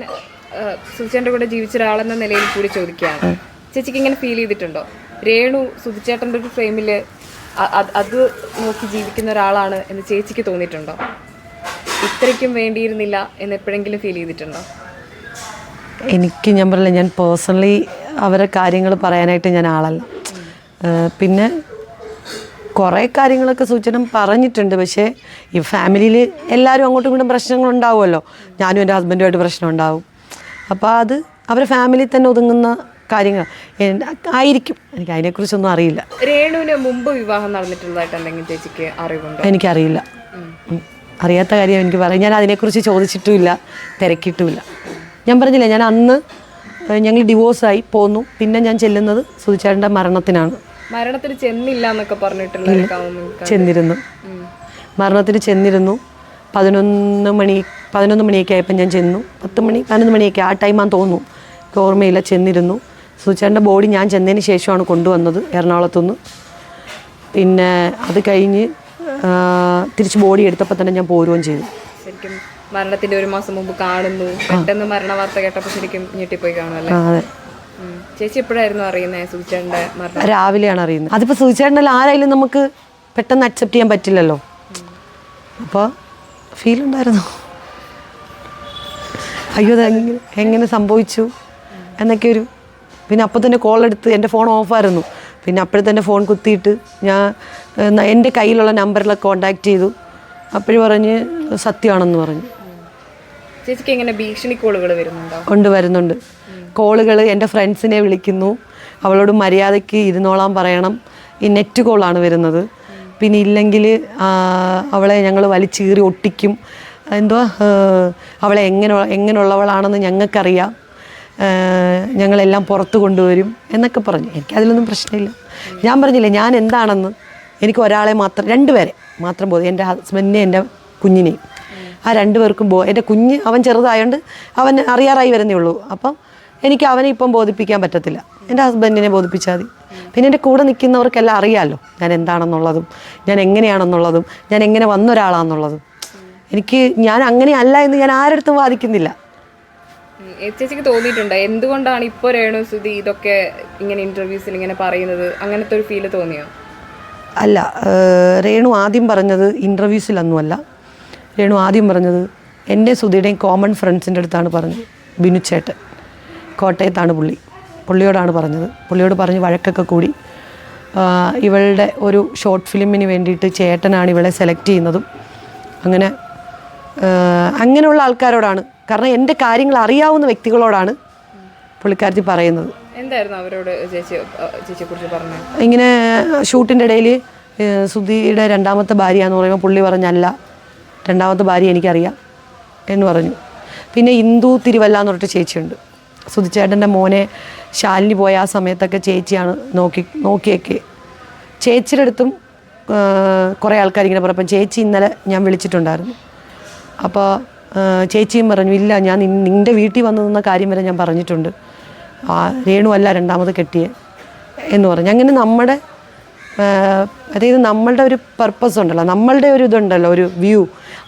സുധിച്ചേട്ടന്റെ കൂടെ ജീവിച്ച ഒരാളെന്ന നിലയിൽ കൂടി ചോദിക്കുകയാണ്. ചേച്ചിക്ക് ഇങ്ങനെ ഫീൽ ചെയ്തിട്ടുണ്ടോ? രേണു സുധിച്ചേട്ടന്റെ ഒരു ഫ്രെയിമിൽ അത് നോക്കി ജീവിക്കുന്ന ഒരാളാണ് എന്ന് ചേച്ചിക്ക് തോന്നിയിട്ടുണ്ടോ? ഇത്രയ്ക്കും വേണ്ടിയിരുന്നില്ല എന്ന് എപ്പോഴെങ്കിലും ഫീൽ ചെയ്തിട്ടുണ്ടോ? എനിക്ക് ഞാൻ പറയില്ല ഞാൻ പേഴ്സണലി അവരെ കാര്യങ്ങൾ പറയാനായിട്ട് ഞാൻ ആളല്ല. പിന്നെ കുറേ കാര്യങ്ങളൊക്കെ സൂചന പറഞ്ഞിട്ടുണ്ട് പക്ഷേ ഈ ഫാമിലിയിൽ എല്ലാവരും അങ്ങോട്ടും ഇങ്ങോട്ടും പ്രശ്നങ്ങൾ ഉണ്ടാവുമല്ലോ. ഞാനും എന്റെ ഹസ്ബൻഡുമായിട്ട് പ്രശ്നം ഉണ്ടാവും. അപ്പോൾ അത് അവരെ ഫാമിലി തന്നെ ഒതുങ്ങുന്ന കാര്യങ്ങൾ. ആയിരിക്കും. എനിക്ക് അതിനെക്കുറിച്ചൊന്നും അറിയില്ല. രേണുവിന് മുമ്പ് വിവാഹം നടന്നിട്ടുള്ളതായിട്ട് എന്തെങ്കിലും ചേച്ചിക്ക് അറിവുണ്ടോ? എനിക്കറിയില്ല. അറിയാത്ത കാര്യം എനിക്ക് പറയാം. ഞാൻ അതിനെക്കുറിച്ച് ചോദിച്ചിട്ടുമില്ല തിരക്കിയിട്ടുമില്ല ഞാൻ പറഞ്ഞില്ല ഞാൻ അന്ന് ഞങ്ങൾ ഡിവോഴ്സായി പോന്നു. പിന്നെ ഞാൻ ചെല്ലുന്നത് സുധിച്ചേട്ടന്റെ മരണത്തിനാണ്. മരണത്തിന് ചെന്നില്ല എന്നൊക്കെ പറഞ്ഞിട്ടുള്ള ചെന്നിരുന്നു. മരണത്തിന് ചെന്നിരുന്നു. പതിനൊന്ന് മണി പതിനൊന്ന് മണിയൊക്കെ ആയപ്പോൾ ഞാൻ ചെന്നു. പത്ത് മണി പതിനൊന്ന് മണിയൊക്കെ ആ ടൈമാന്ന് തോന്നുന്നു. എനിക്ക് ഓർമ്മയില്ല ചെന്നിരുന്നു. സുചേട്ടന്റെ ബോഡി ഞാൻ ചെന്നതിന് ശേഷമാണ് കൊണ്ടുവന്നത് എറണാകുളത്തുനിന്ന്. പിന്നെ അത് കഴിഞ്ഞ് തിരിച്ച് ബോഡി എടുത്തപ്പോൾ തന്നെ ഞാൻ പോരുകയും ചെയ്തു. ശരിക്കും മരണത്തിന്റെ ഒരു മാസം മുമ്പ് കാണുന്നു. പെട്ടെന്ന് മരണ വാർത്ത കേട്ടപ്പോൾ ശരിക്കും ഞെട്ടിപ്പോയി കാണുമല്ലേ ചേച്ചി എപ്പോഴായിരുന്നു അറിയുന്നത് സുധിച്ചേട്ടന്റെ മരണം? രാവിലെയാണ് അറിയുന്നത്. അതിപ്പോൾ സുചേട്ടനല്ല ആരായാലും നമുക്ക് പെട്ടെന്ന് അക്സെപ്റ്റ് ചെയ്യാൻ പറ്റില്ലല്ലോ. അപ്പോൾ ഫീൽ ഉണ്ടായിരുന്നു. അയ്യോ എങ്ങനെ സംഭവിച്ചു എന്നൊക്കെ ഒരു പിന്നെ അപ്പോൾ തന്നെ കോൾ എടുത്ത് എന്റെ ഫോൺ ഓഫായിരുന്നു പിന്നെ അപ്പോഴത്തന്നെ ഫോൺ കുത്തിയിട്ട് ഞാൻ എന്റെ കയ്യിലുള്ള നമ്പറിലൊക്കെ കോണ്ടാക്ട് ചെയ്തു. അപ്പോഴും പറഞ്ഞ് സത്യമാണെന്ന് പറഞ്ഞു. ചേച്ചിക്ക് എങ്ങനെ ഭീഷണി കോളുകൾ വരുന്നുണ്ടോ? ഉണ്ട് വരുന്നുണ്ട്. കോളുകൾ എന്റെ ഫ്രണ്ട്സിനെ വിളിക്കുന്നു. അവളോട് മര്യാദയ്ക്ക് ഇരുന്നോളാൻ പറയണം. ഈ നെറ്റ് കോളാണ് വരുന്നത്. പിന്നെ ഇല്ലെങ്കിൽ അവളെ ഞങ്ങൾ വലിച്ചീറി ഒട്ടിക്കും. എന്തുവാ അവളെ എങ്ങനെ എങ്ങനെയുള്ളവളാണെന്ന് ഞങ്ങൾക്കറിയാം. ഞങ്ങളെല്ലാം പുറത്ത് കൊണ്ടുവരും എന്നൊക്കെ പറഞ്ഞു. എനിക്കതിലൊന്നും പ്രശ്നമില്ല. ഞാൻ പറഞ്ഞില്ലേ ഞാൻ എന്താണെന്ന്? എനിക്ക് ഒരാളെ മാത്രം രണ്ടുപേരെ മാത്രം ബോധം എന്റെ ഹസ്ബൻഡിനെ എന്റെ കുഞ്ഞിനെയും ആ രണ്ടുപേർക്കും ബോ എന്റെ കുഞ്ഞ് അവൻ ചെറുതായതുകൊണ്ട് അവൻ അറിയാറായി വരുന്നേ ഉള്ളൂ. അപ്പം എനിക്ക് അവനെ ഇപ്പം ബോധിപ്പിക്കാൻ പറ്റത്തില്ല. എന്റെ ഹസ്ബൻഡിനെ ബോധിപ്പിച്ചാൽ മതി. പിന്നെ എന്റെ കൂടെ നിൽക്കുന്നവർക്കെല്ലാം അറിയാമല്ലോ ഞാൻ എന്താണെന്നുള്ളതും ഞാൻ എങ്ങനെയാണെന്നുള്ളതും ഞാൻ എങ്ങനെ വന്ന ഒരാളാണെന്നുള്ളതും എനിക്ക് ഞാൻ അങ്ങനെ അല്ല എന്ന് ഞാൻ ആരടുത്തും വാദിക്കുന്നില്ല. ചേച്ചിക്ക് തോന്നിയിട്ടുണ്ടോ? എന്തുകൊണ്ടാണ് ഇപ്പോൾ രേണു സുധി ഇതൊക്കെ ഇങ്ങനെ ഇന്റർവ്യൂസിൽ ഇങ്ങനെ പറയുന്നത്? അങ്ങനത്തെ ഒരു ഫീൽ തോന്നിയോ? അല്ല രേണു ആദ്യം പറഞ്ഞത് ഇന്റർവ്യൂസിലൊന്നുമല്ല രേണു ആദ്യം പറഞ്ഞത് എന്റെ സുധിയുടെയും കോമൺ ഫ്രണ്ട്സിന്റെ അടുത്താണ് പറഞ്ഞത്. ബിനു ചേട്ടൻ. കോട്ടയത്താണ് പുള്ളി. പുള്ളിയോടാണ് പറഞ്ഞത്. പുള്ളിയോട് പറഞ്ഞ് വഴക്കൊക്കെ കൂടി. ഇവളുടെ ഒരു ഷോർട്ട് ഫിലിമിന് വേണ്ടിയിട്ട് ചേട്ടനാണ് ഇവളെ സെലക്ട് ചെയ്യുന്നതും. അങ്ങനെ അങ്ങനെയുള്ള ആൾക്കാരോടാണ്. കാരണം എന്റെ കാര്യങ്ങൾ അറിയാവുന്ന വ്യക്തികളോടാണ് പുള്ളിക്കാരത്തി പറയുന്നത്. എന്തായിരുന്നു അവരോട് ചേച്ചി കുറിച്ച് പറഞ്ഞത്? ഇങ്ങനെ ഷൂട്ടിന്റെ ഇടയിൽ സുധിയുടെ രണ്ടാമത്തെ ഭാര്യ എന്ന് പറയുമ്പോൾ പുള്ളി പറഞ്ഞല്ല. രണ്ടാമത്തെ ഭാര്യ എനിക്കറിയാം എന്ന് പറഞ്ഞു. പിന്നെ ഇന്ദു തിരുവല്ല എന്ന് പറഞ്ഞിട്ട് ചേച്ചിയുണ്ട്. സുധിച്ചേട്ടന്റെ മോനെ ശാലിനി പോയ ആ സമയത്തൊക്കെ ചേച്ചിയാണ് നോക്കി നോക്കിയൊക്കെ. ചേച്ചിയുടെ അടുത്തും കുറേ ആൾക്കാർ ഇങ്ങനെ പറഞ്ഞപ്പം ചേച്ചി ഇന്നലെ ഞാൻ വിളിച്ചിട്ടുണ്ടായിരുന്നു. അപ്പോൾ ചേച്ചിയും പറഞ്ഞു ഇല്ല ഞാൻ നിൻ- നിന്റെ വീട്ടിൽ വന്നു നിന്ന കാര്യം വരെ ഞാൻ പറഞ്ഞിട്ടുണ്ട്. ആ രേണു അല്ല രണ്ടാമത് കെട്ടിയെ എന്ന് പറഞ്ഞു. അങ്ങനെ നമ്മുടെ അതായത് നമ്മളുടെ ഒരു പർപ്പസ് ഉണ്ടല്ലോ നമ്മളുടെ ഒരു ഇതുണ്ടല്ലോ ഒരു വ്യൂ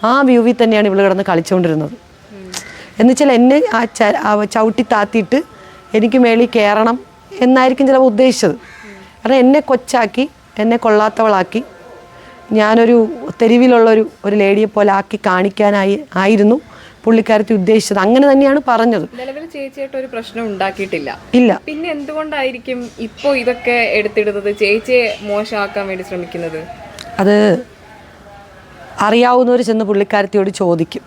ആ വ്യൂവിൽ തന്നെയാണ് ഇവൾ കിടന്ന് കളിച്ചുകൊണ്ടിരുന്നത് എന്നുവെച്ചാൽ എന്നെ ആ ചവിട്ടി താത്തിയിട്ട് എനിക്ക് മേളിൽ കയറണം എന്നായിരിക്കും ചിലപ്പോൾ ഉദ്ദേശിച്ചത്. കാരണം എന്നെ കൊച്ചാക്കി എന്നെ കൊള്ളാത്തവളാക്കി ഞാനൊരു തെരുവിലുള്ളൊരു ഒരു ലേഡിയെ പോലെ ആക്കി കാണിക്കാനായി ആയിരുന്നു. പുള്ളിക്കാരത്തി ഉദ്ദേശിച്ചത്. അങ്ങനെ തന്നെയാണ് പറഞ്ഞത്. നിലവിൽ ചേച്ചിയായിട്ട് ഒരു പ്രശ്നം ഉണ്ടാക്കിയിട്ടില്ല. ഇല്ല. പിന്നെ എന്തുകൊണ്ടായിരിക്കും ഇപ്പോൾ ഇതൊക്കെ എടുത്തിടുന്നത്? ചേച്ചിയെ മോശമാക്കാൻ വേണ്ടി ശ്രമിക്കുന്നത്? അത് അറിയാവുന്നവർ ചെന്ന് പുള്ളിക്കാരത്തിയോട് ചോദിക്കും.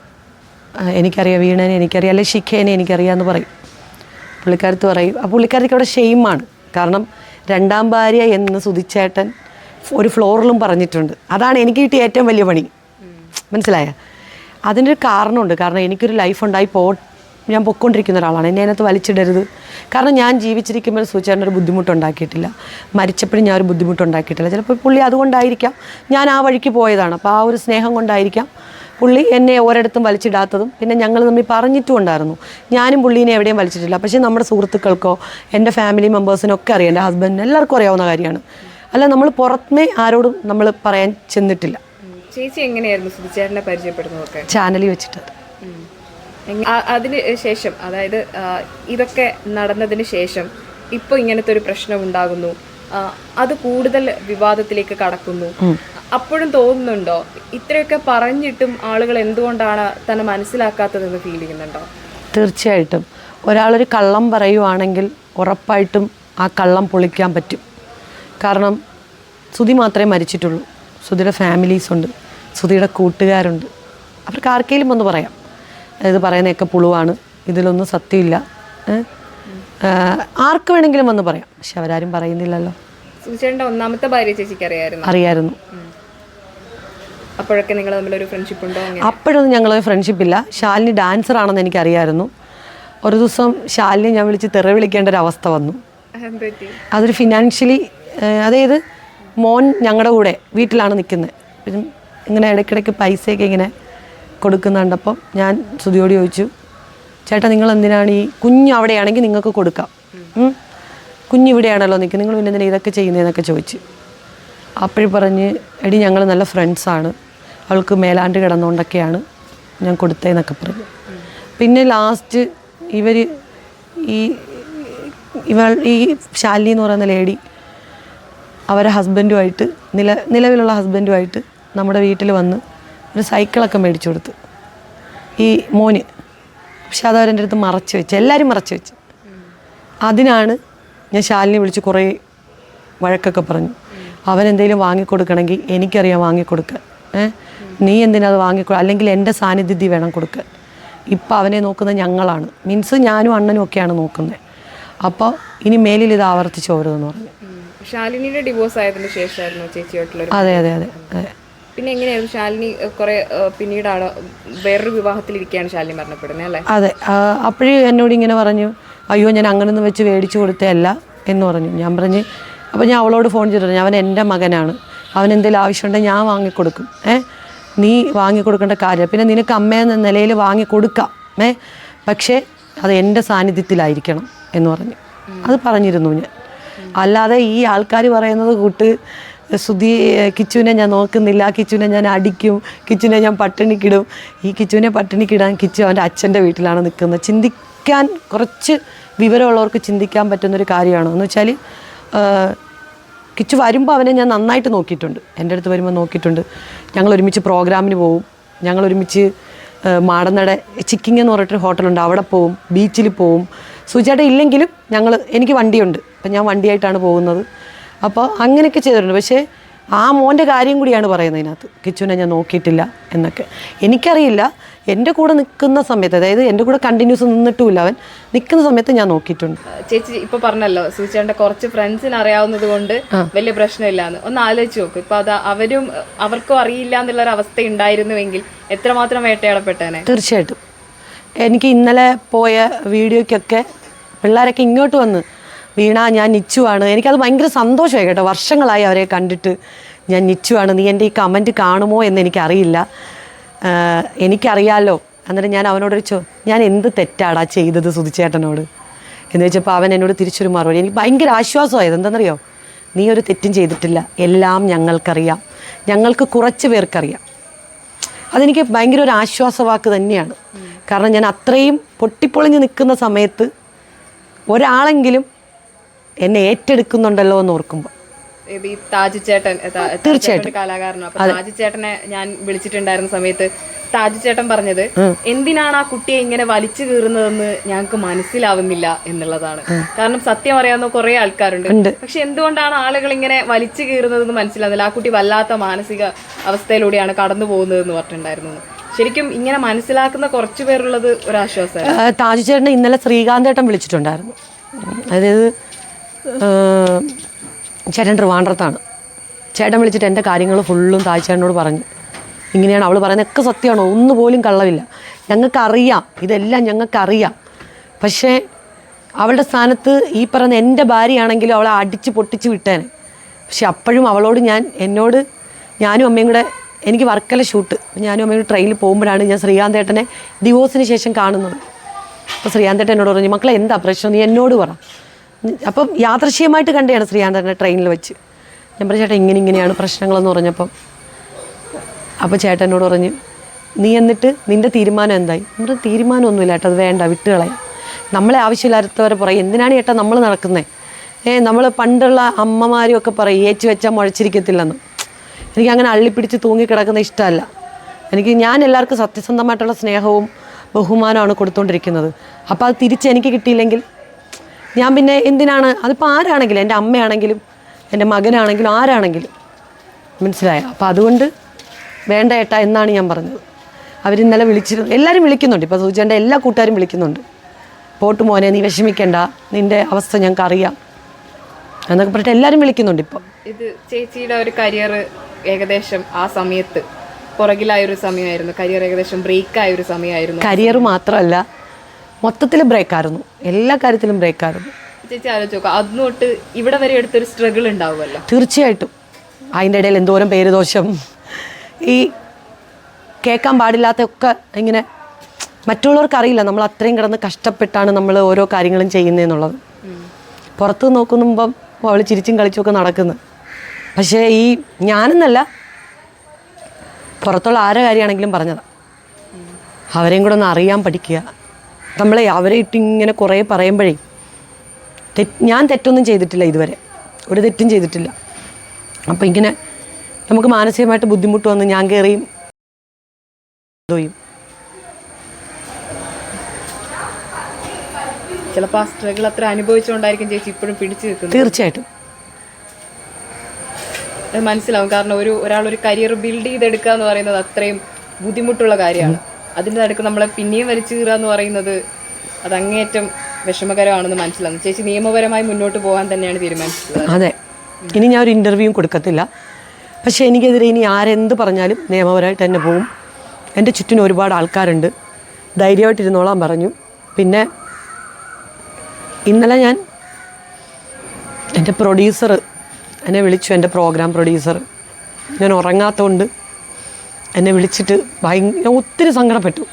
എനിക്കറിയാം വീണേനെ എനിക്കറിയാം അല്ലെങ്കിൽ ശിഖേനെ എനിക്കറിയാം എന്ന് പറയും. പുള്ളിക്കാരത്ത് പറയും ആ പുള്ളിക്കാരത്തിക്ക് അവിടെ ഷെയിമാണ്. കാരണം രണ്ടാം ഭാര്യ എന്ന് സുധിച്ചേട്ടൻ ഒരു ഫ്ലോറിലും പറഞ്ഞിട്ടുണ്ട്. അതാണ് എനിക്ക് കിട്ടിയ ഏറ്റവും വലിയ പണി. മനസ്സിലായ? അതിന്റെ ഒരു കാരണമുണ്ട്. കാരണം എനിക്കൊരു ലൈഫ് ഉണ്ടായി പോ ഞാൻ പൊയ്ക്കൊണ്ടിരിക്കുന്ന ഒരാളാണ്. എന്നെ അതിനകത്ത് വലിച്ചിടരുത്. കാരണം ഞാൻ ജീവിച്ചിരിക്കുമ്പോൾ സൂചേട്ടൻ ഒരു ബുദ്ധിമുട്ടുണ്ടാക്കിയിട്ടില്ല. മരിച്ചപ്പോഴും ഞാൻ ഒരു ബുദ്ധിമുട്ടുണ്ടാക്കിയിട്ടില്ല. ചിലപ്പോൾ പുള്ളി അതുകൊണ്ടായിരിക്കാം. ഞാൻ ആ വഴിക്ക് പോയതാണ്. അപ്പോൾ ആ ഒരു സ്നേഹം കൊണ്ടായിരിക്കാം പുള്ളി എന്നെ ഒരിടത്തും വലിച്ചിടാത്തതും. പിന്നെ ഞങ്ങൾ തമ്മിൽ പറഞ്ഞിട്ടും ഉണ്ടായിരുന്നു ഞാനും പുള്ളീനെ എവിടെയും വലിച്ചിട്ടില്ല. പക്ഷേ നമ്മുടെ സുഹൃത്തുക്കൾക്കോ എന്റെ ഫാമിലി മെമ്പേഴ്സിനൊക്കെ അറിയാം. എന്റെ ഹസ്ബൻഡിന് എല്ലാവർക്കും അറിയാവുന്ന കാര്യമാണ്. അല്ല നമ്മൾ പുറമേ ആരോടും നമ്മൾ പറയാൻ ചെന്നിട്ടില്ല. ചേച്ചി എങ്ങനെയായിരുന്നു സുധിച്ചേട്ടനെ പരിചയപ്പെടുന്നതൊക്കെ? ചാനലിൽ വെച്ചിട്ട്. അതിന് ശേഷം അതായത് ഇതൊക്കെ നടന്നതിന് ശേഷം ഇപ്പോൾ ഇങ്ങനത്തെ ഒരു പ്രശ്നം ഉണ്ടാകുന്നു. അത് കൂടുതൽ വിവാദത്തിലേക്ക് കടക്കുന്നു. അപ്പോഴും തോന്നുന്നുണ്ടോ? ഇത്രയൊക്കെ പറഞ്ഞിട്ടും ആളുകൾ എന്തുകൊണ്ടാണ് തന്നെ മനസ്സിലാക്കാത്തതെന്ന് ഫീൽ ചെയ്യുന്നുണ്ടോ? തീർച്ചയായിട്ടും. ഒരാളൊരു കള്ളം പറയുവാണെങ്കിൽ ഉറപ്പായിട്ടും ആ കള്ളം പൊളിക്കാൻ പറ്റും. കാരണം സുതി മാത്രമേ മരിച്ചിട്ടുള്ളൂ. സുധിയുടെ ഫാമിലീസ് ഉണ്ട് സുധിയുടെ കൂട്ടുകാരുണ്ട്. അവർക്ക് ആർക്കെങ്കിലും ഒന്ന് പറയാം. ഇത് പറയുന്നതൊക്കെ പുളുവാണ് ഇതിലൊന്നും സത്യമില്ല. ആർക്ക് വേണമെങ്കിലും വന്ന് പറയാം. പക്ഷെ അവരാരും പറയുന്നില്ലല്ലോ. ഒന്നാമത്തെ ഭാര്യ ചേച്ചിക്ക് അറിയായിരുന്നു. അറിയായിരുന്നു അപ്പോഴൊക്കെ നിങ്ങൾ തമ്മിലൊരു ഫ്രണ്ട്ഷിപ്പ് ഉണ്ടോ അപ്പോഴൊന്നും ഞങ്ങൾ ഫ്രണ്ട്ഷിപ്പ് ഇല്ല. ശാലിനി ഡാൻസർ ആണെന്ന് എനിക്ക് എനിക്കറിയായിരുന്നു ഒരു ദിവസം ശാലിനി ഞാൻ വിളിച്ച് തെറി വിളിക്കേണ്ട ഒരു അവസ്ഥ വന്നു. അതൊരു ഫിനാൻഷ്യലി അതായത് മോൻ ഞങ്ങളുടെ കൂടെ വീട്ടിലാണ് നിൽക്കുന്നത് ഇങ്ങനെ ഇടയ്ക്കിടയ്ക്ക് പൈസയൊക്കെ ഇങ്ങനെ കൊടുക്കുന്നുണ്ടപ്പം ഞാൻ ശ്രുതിയോട് ചോദിച്ചു ചേട്ടാ നിങ്ങൾ എന്തിനാണ് ഈ കുഞ്ഞ് അവിടെയാണെങ്കിൽ നിങ്ങൾക്ക് കൊടുക്കാം. കുഞ്ഞ് ഇവിടെയാണല്ലോ നിൽക്കുന്നത് നിങ്ങൾ പിന്നെ എന്തിനാ ഇതൊക്കെ ചെയ്യുന്നതെന്നൊക്കെ ചോദിച്ചു. അപ്പോഴും പറഞ്ഞ് എടി ഞങ്ങൾ നല്ല ഫ്രണ്ട്സാണ്. അവൾക്ക് മേലാണ്ട് കിടന്നുകൊണ്ടൊക്കെയാണ് ഞാൻ കൊടുത്തതെന്നൊക്കെ പറഞ്ഞു. പിന്നെ ലാസ്റ്റ് ഇവർ ഈ ഇവൾ ഈ ശാലിനി എന്ന് പറയുന്ന ലേഡി അവരെ ഹസ്ബൻഡുമായിട്ട് നില നിലവിലുള്ള ഹസ്ബൻഡുമായിട്ട് നമ്മുടെ വീട്ടിൽ വന്ന് ഒരു സൈക്കിളൊക്കെ മേടിച്ചു കൊടുത്ത്. ഈ മോന് പക്ഷെ അത് അവരെന്റെ അടുത്ത് മറച്ചു വെച്ച് എല്ലാവരും മറച്ചു വെച്ച്. അതിനാണ് ഞാൻ ശാലിനി വിളിച്ച് കുറേ വഴക്കൊക്കെ പറഞ്ഞു. അവൻ എന്തെങ്കിലും വാങ്ങിക്കൊടുക്കണമെങ്കിൽ എനിക്കറിയാം വാങ്ങിക്കൊടുക്കാൻ ഏഹ് നീ അത് വാങ്ങിക്കൊ? അല്ലെങ്കിൽ എന്റെ സാന്നിധ്യത്തിൽ വേണം കൊടുക്കാൻ ഇപ്പം അവനെ നോക്കുന്നത് ഞങ്ങളാണ്. മീൻസ് ഞാനും അണ്ണനും ഒക്കെയാണ് നോക്കുന്നത്. അപ്പോൾ ഇനി മേലിൽ ഇത് ആവർത്തിച്ച് പോരുതെന്ന് പറഞ്ഞു. ശാലിനിയുടെ ഡിവോഴ്സ് ആയതിനു ശേഷമായിരുന്നു ചേച്ചിയായിട്ടുള്ള അതെ അതെ അതെ പിന്നെ എങ്ങനെയായിരുന്നു? ശാലിനി കുറെ പിന്നീടാണ് വേറൊരു വിവാഹത്തിലിരിക്കുകയാണ് ശാലിനി മരണപ്പെടുന്നത് അല്ലേ? അതെ അപ്പോഴേ എന്നോട് ഇങ്ങനെ പറഞ്ഞു അയ്യോ ഞാൻ അങ്ങനൊന്നും വെച്ച് മേടിച്ചു കൊടുത്തതല്ല എന്ന് പറഞ്ഞു. ഞാൻ പറഞ്ഞ് അപ്പോൾ ഞാൻ അവളോട് ഫോൺ ചെയ്തു പറഞ്ഞു അവൻ എന്റെ മകനാണ്. അവൻ എന്തെങ്കിലും ആവശ്യമുണ്ടെങ്കിൽ ഞാൻ വാങ്ങിക്കൊടുക്കും ഏ? നീ വാങ്ങിക്കൊടുക്കേണ്ട കാര്യം പിന്നെ നിനക്ക് അമ്മയെന്ന നിലയിൽ വാങ്ങിക്കൊടുക്കാം ഏ? പക്ഷേ അത് എന്റെ സാന്നിധ്യത്തിലായിരിക്കണം എന്ന് പറഞ്ഞു. അത് പറഞ്ഞിരുന്നു ഞാൻ. അല്ലാതെ ഈ ആൾക്കാർ പറയുന്നത് കൂട്ട് സുധി കിച്ചുവിനെ ഞാൻ നോക്കുന്നില്ല കിച്ചുവിനെ ഞാൻ അടിക്കും കിച്ചുവിനെ ഞാൻ പട്ടിണിക്കിടും. ഈ കിച്ചുവിനെ പട്ടിണിക്കിടാൻ കിച്ചു അവന്റെ അച്ഛന്റെ വീട്ടിലാണ് നിൽക്കുന്നത്. ചിന്തിക്കാൻ കുറച്ച് വിവരമുള്ളവർക്ക് ചിന്തിക്കാൻ പറ്റുന്നൊരു കാര്യമാണ്? എന്ന് വെച്ചാൽ കിച്ചു വരുമ്പോൾ അവനെ ഞാൻ നന്നായിട്ട് നോക്കിയിട്ടുണ്ട്. എന്റെ അടുത്ത് വരുമ്പോൾ നോക്കിയിട്ടുണ്ട്. ഞങ്ങൾ ഒരുമിച്ച് പ്രോഗ്രാമിന് പോവും. ഞങ്ങൾ ഒരുമിച്ച് മാടനട ചിക്കിങ് എന്ന് പറഞ്ഞിട്ടൊരു ഹോട്ടലുണ്ട്. അവിടെ പോവും ബീച്ചിൽ പോവും. സുചേട്ട ഇല്ലെങ്കിലും ഞങ്ങൾ എനിക്ക് വണ്ടിയുണ്ട്. അപ്പം ഞാൻ വണ്ടിയായിട്ടാണ് പോകുന്നത്. അപ്പോൾ അങ്ങനെയൊക്കെ ചെയ്തിട്ടുണ്ട്. പക്ഷേ ആ മോന്റെ കാര്യം കൂടിയാണ് പറയുന്നത് ഇതിനകത്ത്. കിച്ചുവിനെ ഞാൻ നോക്കിയിട്ടില്ല എന്നൊക്കെ. എനിക്കറിയില്ല. എന്റെ കൂടെ നിൽക്കുന്ന സമയത്ത് അതായത് എന്റെ കൂടെ കണ്ടിന്യൂസ് നിന്നിട്ടുമില്ല അവൻ നിൽക്കുന്ന സമയത്ത് ഞാൻ നോക്കിയിട്ടുണ്ട്. ചേച്ചി ഇപ്പൊ പറഞ്ഞല്ലോ സൂചിച്ചേട്ടന്റെ കുറച്ച് ഫ്രണ്ട്സിന് അറിയാവുന്നത് കൊണ്ട് വലിയ പ്രശ്നമില്ലാന്ന്. ഒന്ന് ആലോചിച്ച് നോക്ക്. ഇപ്പൊ അത് അവരും അവർക്കും അറിയില്ല എന്നുള്ള ഒരു അവസ്ഥ ഉണ്ടായിരുന്നുവെങ്കിൽ എത്രമാത്രം വേട്ടയാടപ്പെട്ടേനെ? തീർച്ചയായിട്ടും. എനിക്ക് ഇന്നലെ പോയ വീഡിയോയ്ക്കൊക്കെ പിള്ളേരൊക്കെ ഇങ്ങോട്ട് വന്ന് വീണ ഞാൻ നിച്ചുവാണ്. എനിക്കത് ഭയങ്കര സന്തോഷമായി കേട്ടോ. വർഷങ്ങളായി അവരെ കണ്ടിട്ട് ഞാൻ നിച്ചുവാണ്. നീ എന്റെ ഈ കമന്റ് കാണുമോ എന്ന് എനിക്കറിയില്ല. എനിക്കറിയാലോ. എന്നിട്ട് ഞാൻ അവനോട് ചോ ഞാൻ എന്ത് തെറ്റാടാ ചെയ്തത് സുധിച്ചേട്ടനോട്? എന്ന് വെച്ചപ്പോൾ അവൻ എന്നോട് തിരിച്ചൊരു മറുപടി എനിക്ക് ഭയങ്കര ആശ്വാസമായത്. എന്താണെന്നറിയോ നീ ഒരു തെറ്റും ചെയ്തിട്ടില്ല. എല്ലാം ഞങ്ങൾക്കറിയാം. ഞങ്ങൾക്ക് കുറച്ച് പേർക്കറിയാം. അതെനിക്ക് ഭയങ്കര ഒരു ആശ്വാസവാക്ക് തന്നെയാണ്. കാരണം ഞാൻ അത്രയും പൊട്ടിപ്പൊളിഞ്ഞ് നിൽക്കുന്ന സമയത്ത് ഒരാളെങ്കിലും എന്നെ ഏറ്റെടുക്കുന്നുണ്ടല്ലോ എന്ന് ഓർക്കുമ്പോൾ ഇത് ഈ താജ് ചേട്ടൻ തീർച്ചയായിട്ടും. കലാകാരനാണ് അപ്പൊ താജ് ചേട്ടനെ ഞാൻ വിളിച്ചിട്ടുണ്ടായിരുന്ന സമയത്ത് താജു ചേട്ടൻ പറഞ്ഞത് എന്തിനാണ് ആ കുട്ടിയെ ഇങ്ങനെ വലിച്ചു കീറുന്നതെന്ന് ഞങ്ങൾക്ക് മനസ്സിലാവുന്നില്ല എന്നുള്ളതാണ്. കാരണം സത്യം അറിയാവുന്ന കുറെ ആൾക്കാരുണ്ട്. പക്ഷെ എന്തുകൊണ്ടാണ് ആളുകൾ ഇങ്ങനെ വലിച്ചു കീറുന്നതെന്ന് മനസ്സിലാവുന്നില്ല? ആ കുട്ടി വല്ലാത്ത മാനസിക അവസ്ഥയിലൂടെയാണ് കടന്നു പോകുന്നതെന്ന് പറഞ്ഞിട്ടുണ്ടായിരുന്നു. ശരിക്കും ഇങ്ങനെ മനസ്സിലാക്കുന്ന കുറച്ചു പേരുള്ളത് ഒരാശ്വാസമാണ്. ആ, താജു ചേട്ടനെ ഇന്നലെ ശ്രീകാന്തേട്ടൻ വിളിച്ചിട്ടുണ്ടായിരുന്നു. അതായത് ചേട്ടൻ ട്രിവാൻഡ്രത്താണ് ചേട്ടൻ വിളിച്ചിട്ട് എന്റെ കാര്യങ്ങൾ ഫുള്ളും താഴ്ചേട്ടനോട് പറഞ്ഞു. ഇങ്ങനെയാണ് അവൾ പറയുന്നതൊക്കെ സത്യമാണോ? ഒന്നുപോലും കള്ളവില്ല. ഞങ്ങൾക്കറിയാം. ഇതെല്ലാം ഞങ്ങൾക്കറിയാം. പക്ഷേ അവളുടെ സ്ഥാനത്ത് ഈ പറയുന്ന എന്റെ ഭാര്യയാണെങ്കിലും അവളെ അടിച്ച് പൊട്ടിച്ച് വിട്ടേനെ. പക്ഷെ അപ്പോഴും അവളോട് ഞാൻ എന്നോട് ഞാനും അമ്മയും കൂടെ എനിക്ക് വർക്കല ഷൂട്ട്. ഞാനും അമ്മയും ട്രെയിനിൽ പോകുമ്പോഴാണ് ഞാൻ ശ്രീകാന്തേട്ടനെ ഡിവോഴ്സിന് ശേഷം കാണുന്നത്. അപ്പോൾ ശ്രീകാന്തേട്ടൻ എന്നോട് പറഞ്ഞു മക്കളെ എന്താ പ്രശ്നം? നീ എന്നോട് പറ. അപ്പം യാദൃശ്യമായിട്ട് കണ്ടെയാണ് ശ്രീകാന്തനെ ട്രെയിനിൽ വെച്ച്. ഞാൻ പറഞ്ഞു ചേട്ടാ ഇങ്ങനെ ഇങ്ങനെയാണ് പ്രശ്നങ്ങളെന്ന് പറഞ്ഞപ്പം. അപ്പോൾ ചേട്ടനോട് പറഞ്ഞ് നീ എന്നിട്ട് നിന്റെ തീരുമാനം എന്തായി? നമ്മുടെ തീരുമാനമൊന്നുമില്ല ചേട്ടാ അത് വേണ്ട വിട്ടുകളയാം നമ്മളെ ആവശ്യമില്ലാത്തവരെ പറയും എന്തിനാണ് ചേട്ടാ നമ്മൾ നടക്കുന്നത് ഏ നമ്മൾ പണ്ടുള്ള അമ്മമാരും ഒക്കെ പറയും ഏച്ചു വെച്ചാൽ മുഴച്ചിരിക്കത്തില്ലെന്ന്. എനിക്ക് അങ്ങനെ അള്ളിപ്പിടിച്ച് തൂങ്ങിക്കിടക്കുന്ന ഇഷ്ടമല്ല. എനിക്ക് ഞാൻ എല്ലാവർക്കും സത്യസന്ധമായിട്ടുള്ള സ്നേഹവും ബഹുമാനമാണ് കൊടുത്തുകൊണ്ടിരിക്കുന്നത് അപ്പോൾ അത് തിരിച്ച് എനിക്ക് കിട്ടിയില്ലെങ്കിൽ ഞാൻ പിന്നെ എന്തിനാണ്? അതിപ്പോൾ ആരാണെങ്കിലും? എന്റെ അമ്മയാണെങ്കിലും എന്റെ മകനാണെങ്കിലും ആരാണെങ്കിലും. മനസ്സിലായോ? അപ്പോൾ അതുകൊണ്ട് വേണ്ട ഏട്ടാ എന്നാണ് ഞാൻ പറഞ്ഞത്. അവരിന്നലെ വിളിച്ചിരുന്നു. എല്ലാവരും വിളിക്കുന്നുണ്ട്. ഇപ്പോൾ സൂചിയുടെ എല്ലാ കൂട്ടുകാരും വിളിക്കുന്നുണ്ട്. പോട്ട് മോനെ നീ വിഷമിക്കണ്ട. നിന്റെ അവസ്ഥ ഞങ്ങൾക്ക് അറിയാം. എന്നൊക്കെ പറഞ്ഞിട്ട് എല്ലാവരും വിളിക്കുന്നുണ്ട് ഇപ്പോൾ ഇത് ചേച്ചിയുടെ ഒരു കരിയർ ഏകദേശം ആ സമയത്ത് പുറകിലായ ഒരു സമയമായിരുന്നു. കരിയർ ഏകദേശം ബ്രേക്ക് ആയ ഒരു സമയമായിരുന്നു. കരിയർ മാത്രമല്ല മൊത്തത്തിൽ ബ്രേക്കായിരുന്നു. എല്ലാ കാര്യത്തിലും ബ്രേക്കായിരുന്നു. ചേച്ചി ഇവിടെ വരെ എടുത്തൊരു സ്ട്രഗിൾ ഉണ്ടാവുമല്ലോ. തീർച്ചയായിട്ടും. അതിന്റെ ഇടയിൽ എന്തോരം പേര് ദോഷം. ഈ കേൾക്കാൻ പാടില്ലാത്തൊക്കെ ഇങ്ങനെ മറ്റുള്ളവർക്ക് അറിയില്ല. നമ്മൾ അത്രയും കിടന്ന് കഷ്ടപ്പെട്ടാണ് നമ്മൾ ഓരോ കാര്യങ്ങളും ചെയ്യുന്നതെന്നുള്ളത് പുറത്ത് നോക്കുമ്പം അവൾ ചിരിച്ചും കളിച്ചും ഒക്കെ നടക്കുന്നു. പക്ഷേ ഈ ഞാനെന്നല്ല പുറത്തുള്ള ആരെ കാര്യമാണെങ്കിലും പറഞ്ഞതാണ് അവരെയും കൂടെ ഒന്ന് അറിയാൻ പഠിക്കുക. നമ്മളെ അവരെ ഇട്ട് ഇങ്ങനെ കുറേ പറയുമ്പോഴേ തെറ്റ് ഞാൻ തെറ്റൊന്നും ചെയ്തിട്ടില്ല ഇതുവരെ. ഒരു തെറ്റും ചെയ്തിട്ടില്ല. അപ്പം ഇങ്ങനെ നമുക്ക് മാനസികമായിട്ട് ബുദ്ധിമുട്ട് വന്ന് ഞാൻ കയറിയും ഇതും ചിലപ്പോൾ ആ സ്ട്രഗിൾ അത്ര അനുഭവിച്ചുകൊണ്ടായിരിക്കും ചേച്ചി ഇപ്പോഴും പിടിച്ചു നിൽക്കുന്നത്. തീർച്ചയായിട്ടും. അത് മനസ്സിലാവും. കാരണം ഒരു ഒരാൾ ഒരു കരിയർ ബിൽഡ് ചെയ്തെടുക്കുക എന്ന് പറയുന്നത് അത്രയും ബുദ്ധിമുട്ടുള്ള കാര്യമാണ്. അതിന്റെ നടുക്ക് നമ്മളെ പിന്നെയും വലിച്ചു കീറുക എന്ന് പറയുന്നത് അത് അങ്ങേയറ്റം വിഷമകരമാണെന്ന് മനസ്സിലാവും ചേച്ചി നിയമപരമായി മുന്നോട്ട് പോകാൻ തന്നെയാണ് തീരുമാനിച്ചത് അതെ. ഇനി ഞാൻ ഒരു ഇന്റർവ്യൂ കൊടുക്കത്തില്ല. പക്ഷേ എനിക്കെതിരെ ഇനി ആരെന്ത് പറഞ്ഞാലും നിയമപരമായിട്ട് തന്നെ പോവും. എന്റെ ചുറ്റിനും ഒരുപാട് ആൾക്കാരുണ്ട്. ധൈര്യമായിട്ടിരുന്നോളാൻ പറഞ്ഞു. പിന്നെ ഇന്നലെ ഞാൻ എന്റെ പ്രൊഡ്യൂസർ എന്നെ വിളിച്ചു എന്റെ പ്രോഗ്രാം പ്രൊഡ്യൂസർ ഞാൻ ഉറങ്ങാത്തതുകൊണ്ട് എന്നെ വിളിച്ചിട്ട് ഭയങ്കര ഒത്തിരി സങ്കടപ്പെട്ടു.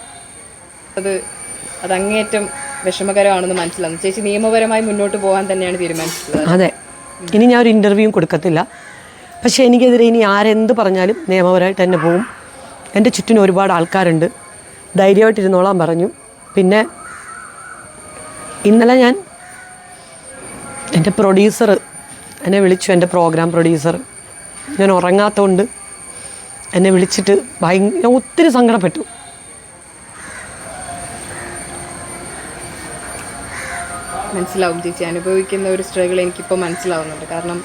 അത് അത് അങ്ങേറ്റം വിഷമകരമാണെന്ന് മനസ്സിലാകുന്നു. ചേച്ചി നിയമപരമായി മുന്നോട്ട് പോകാൻ തന്നെയാണ് തീരുമാനിച്ചത് അതെ. ഇനി ഞാൻ ഒരു ഇന്റർവ്യൂവും കൊടുക്കത്തില്ല. പക്ഷേ എനിക്കെതിരെ ഇനി ആരെന്ത് പറഞ്ഞാലും നിയമപരമായിട്ട് തന്നെ പോവും. എന്റെ ചുറ്റിനും ഒരുപാട് ആൾക്കാരുണ്ട്. ധൈര്യമായിട്ടിരുന്നോളാൻ പറഞ്ഞു. പിന്നെ ഇന്നലെ ഞാൻ എന്റെ പ്രൊഡ്യൂസർ എന്നെ വിളിച്ചു എന്റെ പ്രോഗ്രാം പ്രൊഡ്യൂസർ ഞാൻ ഉറങ്ങാത്തതുകൊണ്ട് എന്നെ വിളിച്ചിട്ട് ഭയങ്കര ഒത്തിരി സങ്കടപ്പെട്ടു. മനസ്സിലാവും ചേച്ചി. അനുഭവിക്കുന്ന ഒരു സ്ട്രഗിൾ എനിക്കിപ്പോൾ മനസ്സിലാവുന്നുണ്ട്. കാരണം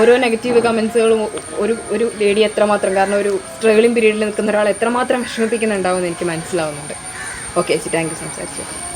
ഓരോ നെഗറ്റീവ് കമൻസുകളും ഒരു ഒരു ലേഡി എത്രമാത്രം കാരണം ഒരു സ്ട്രഗിളിംഗ് പീരീഡിൽ നിൽക്കുന്ന ഒരാൾ എത്രമാത്രം വിഷമിപ്പിക്കുന്നുണ്ടാവും എന്ന് എനിക്ക് മനസ്സിലാവുന്നുണ്ട്. ഓക്കെ ചേച്ചി താങ്ക് യു. സംസാരിച്ചു.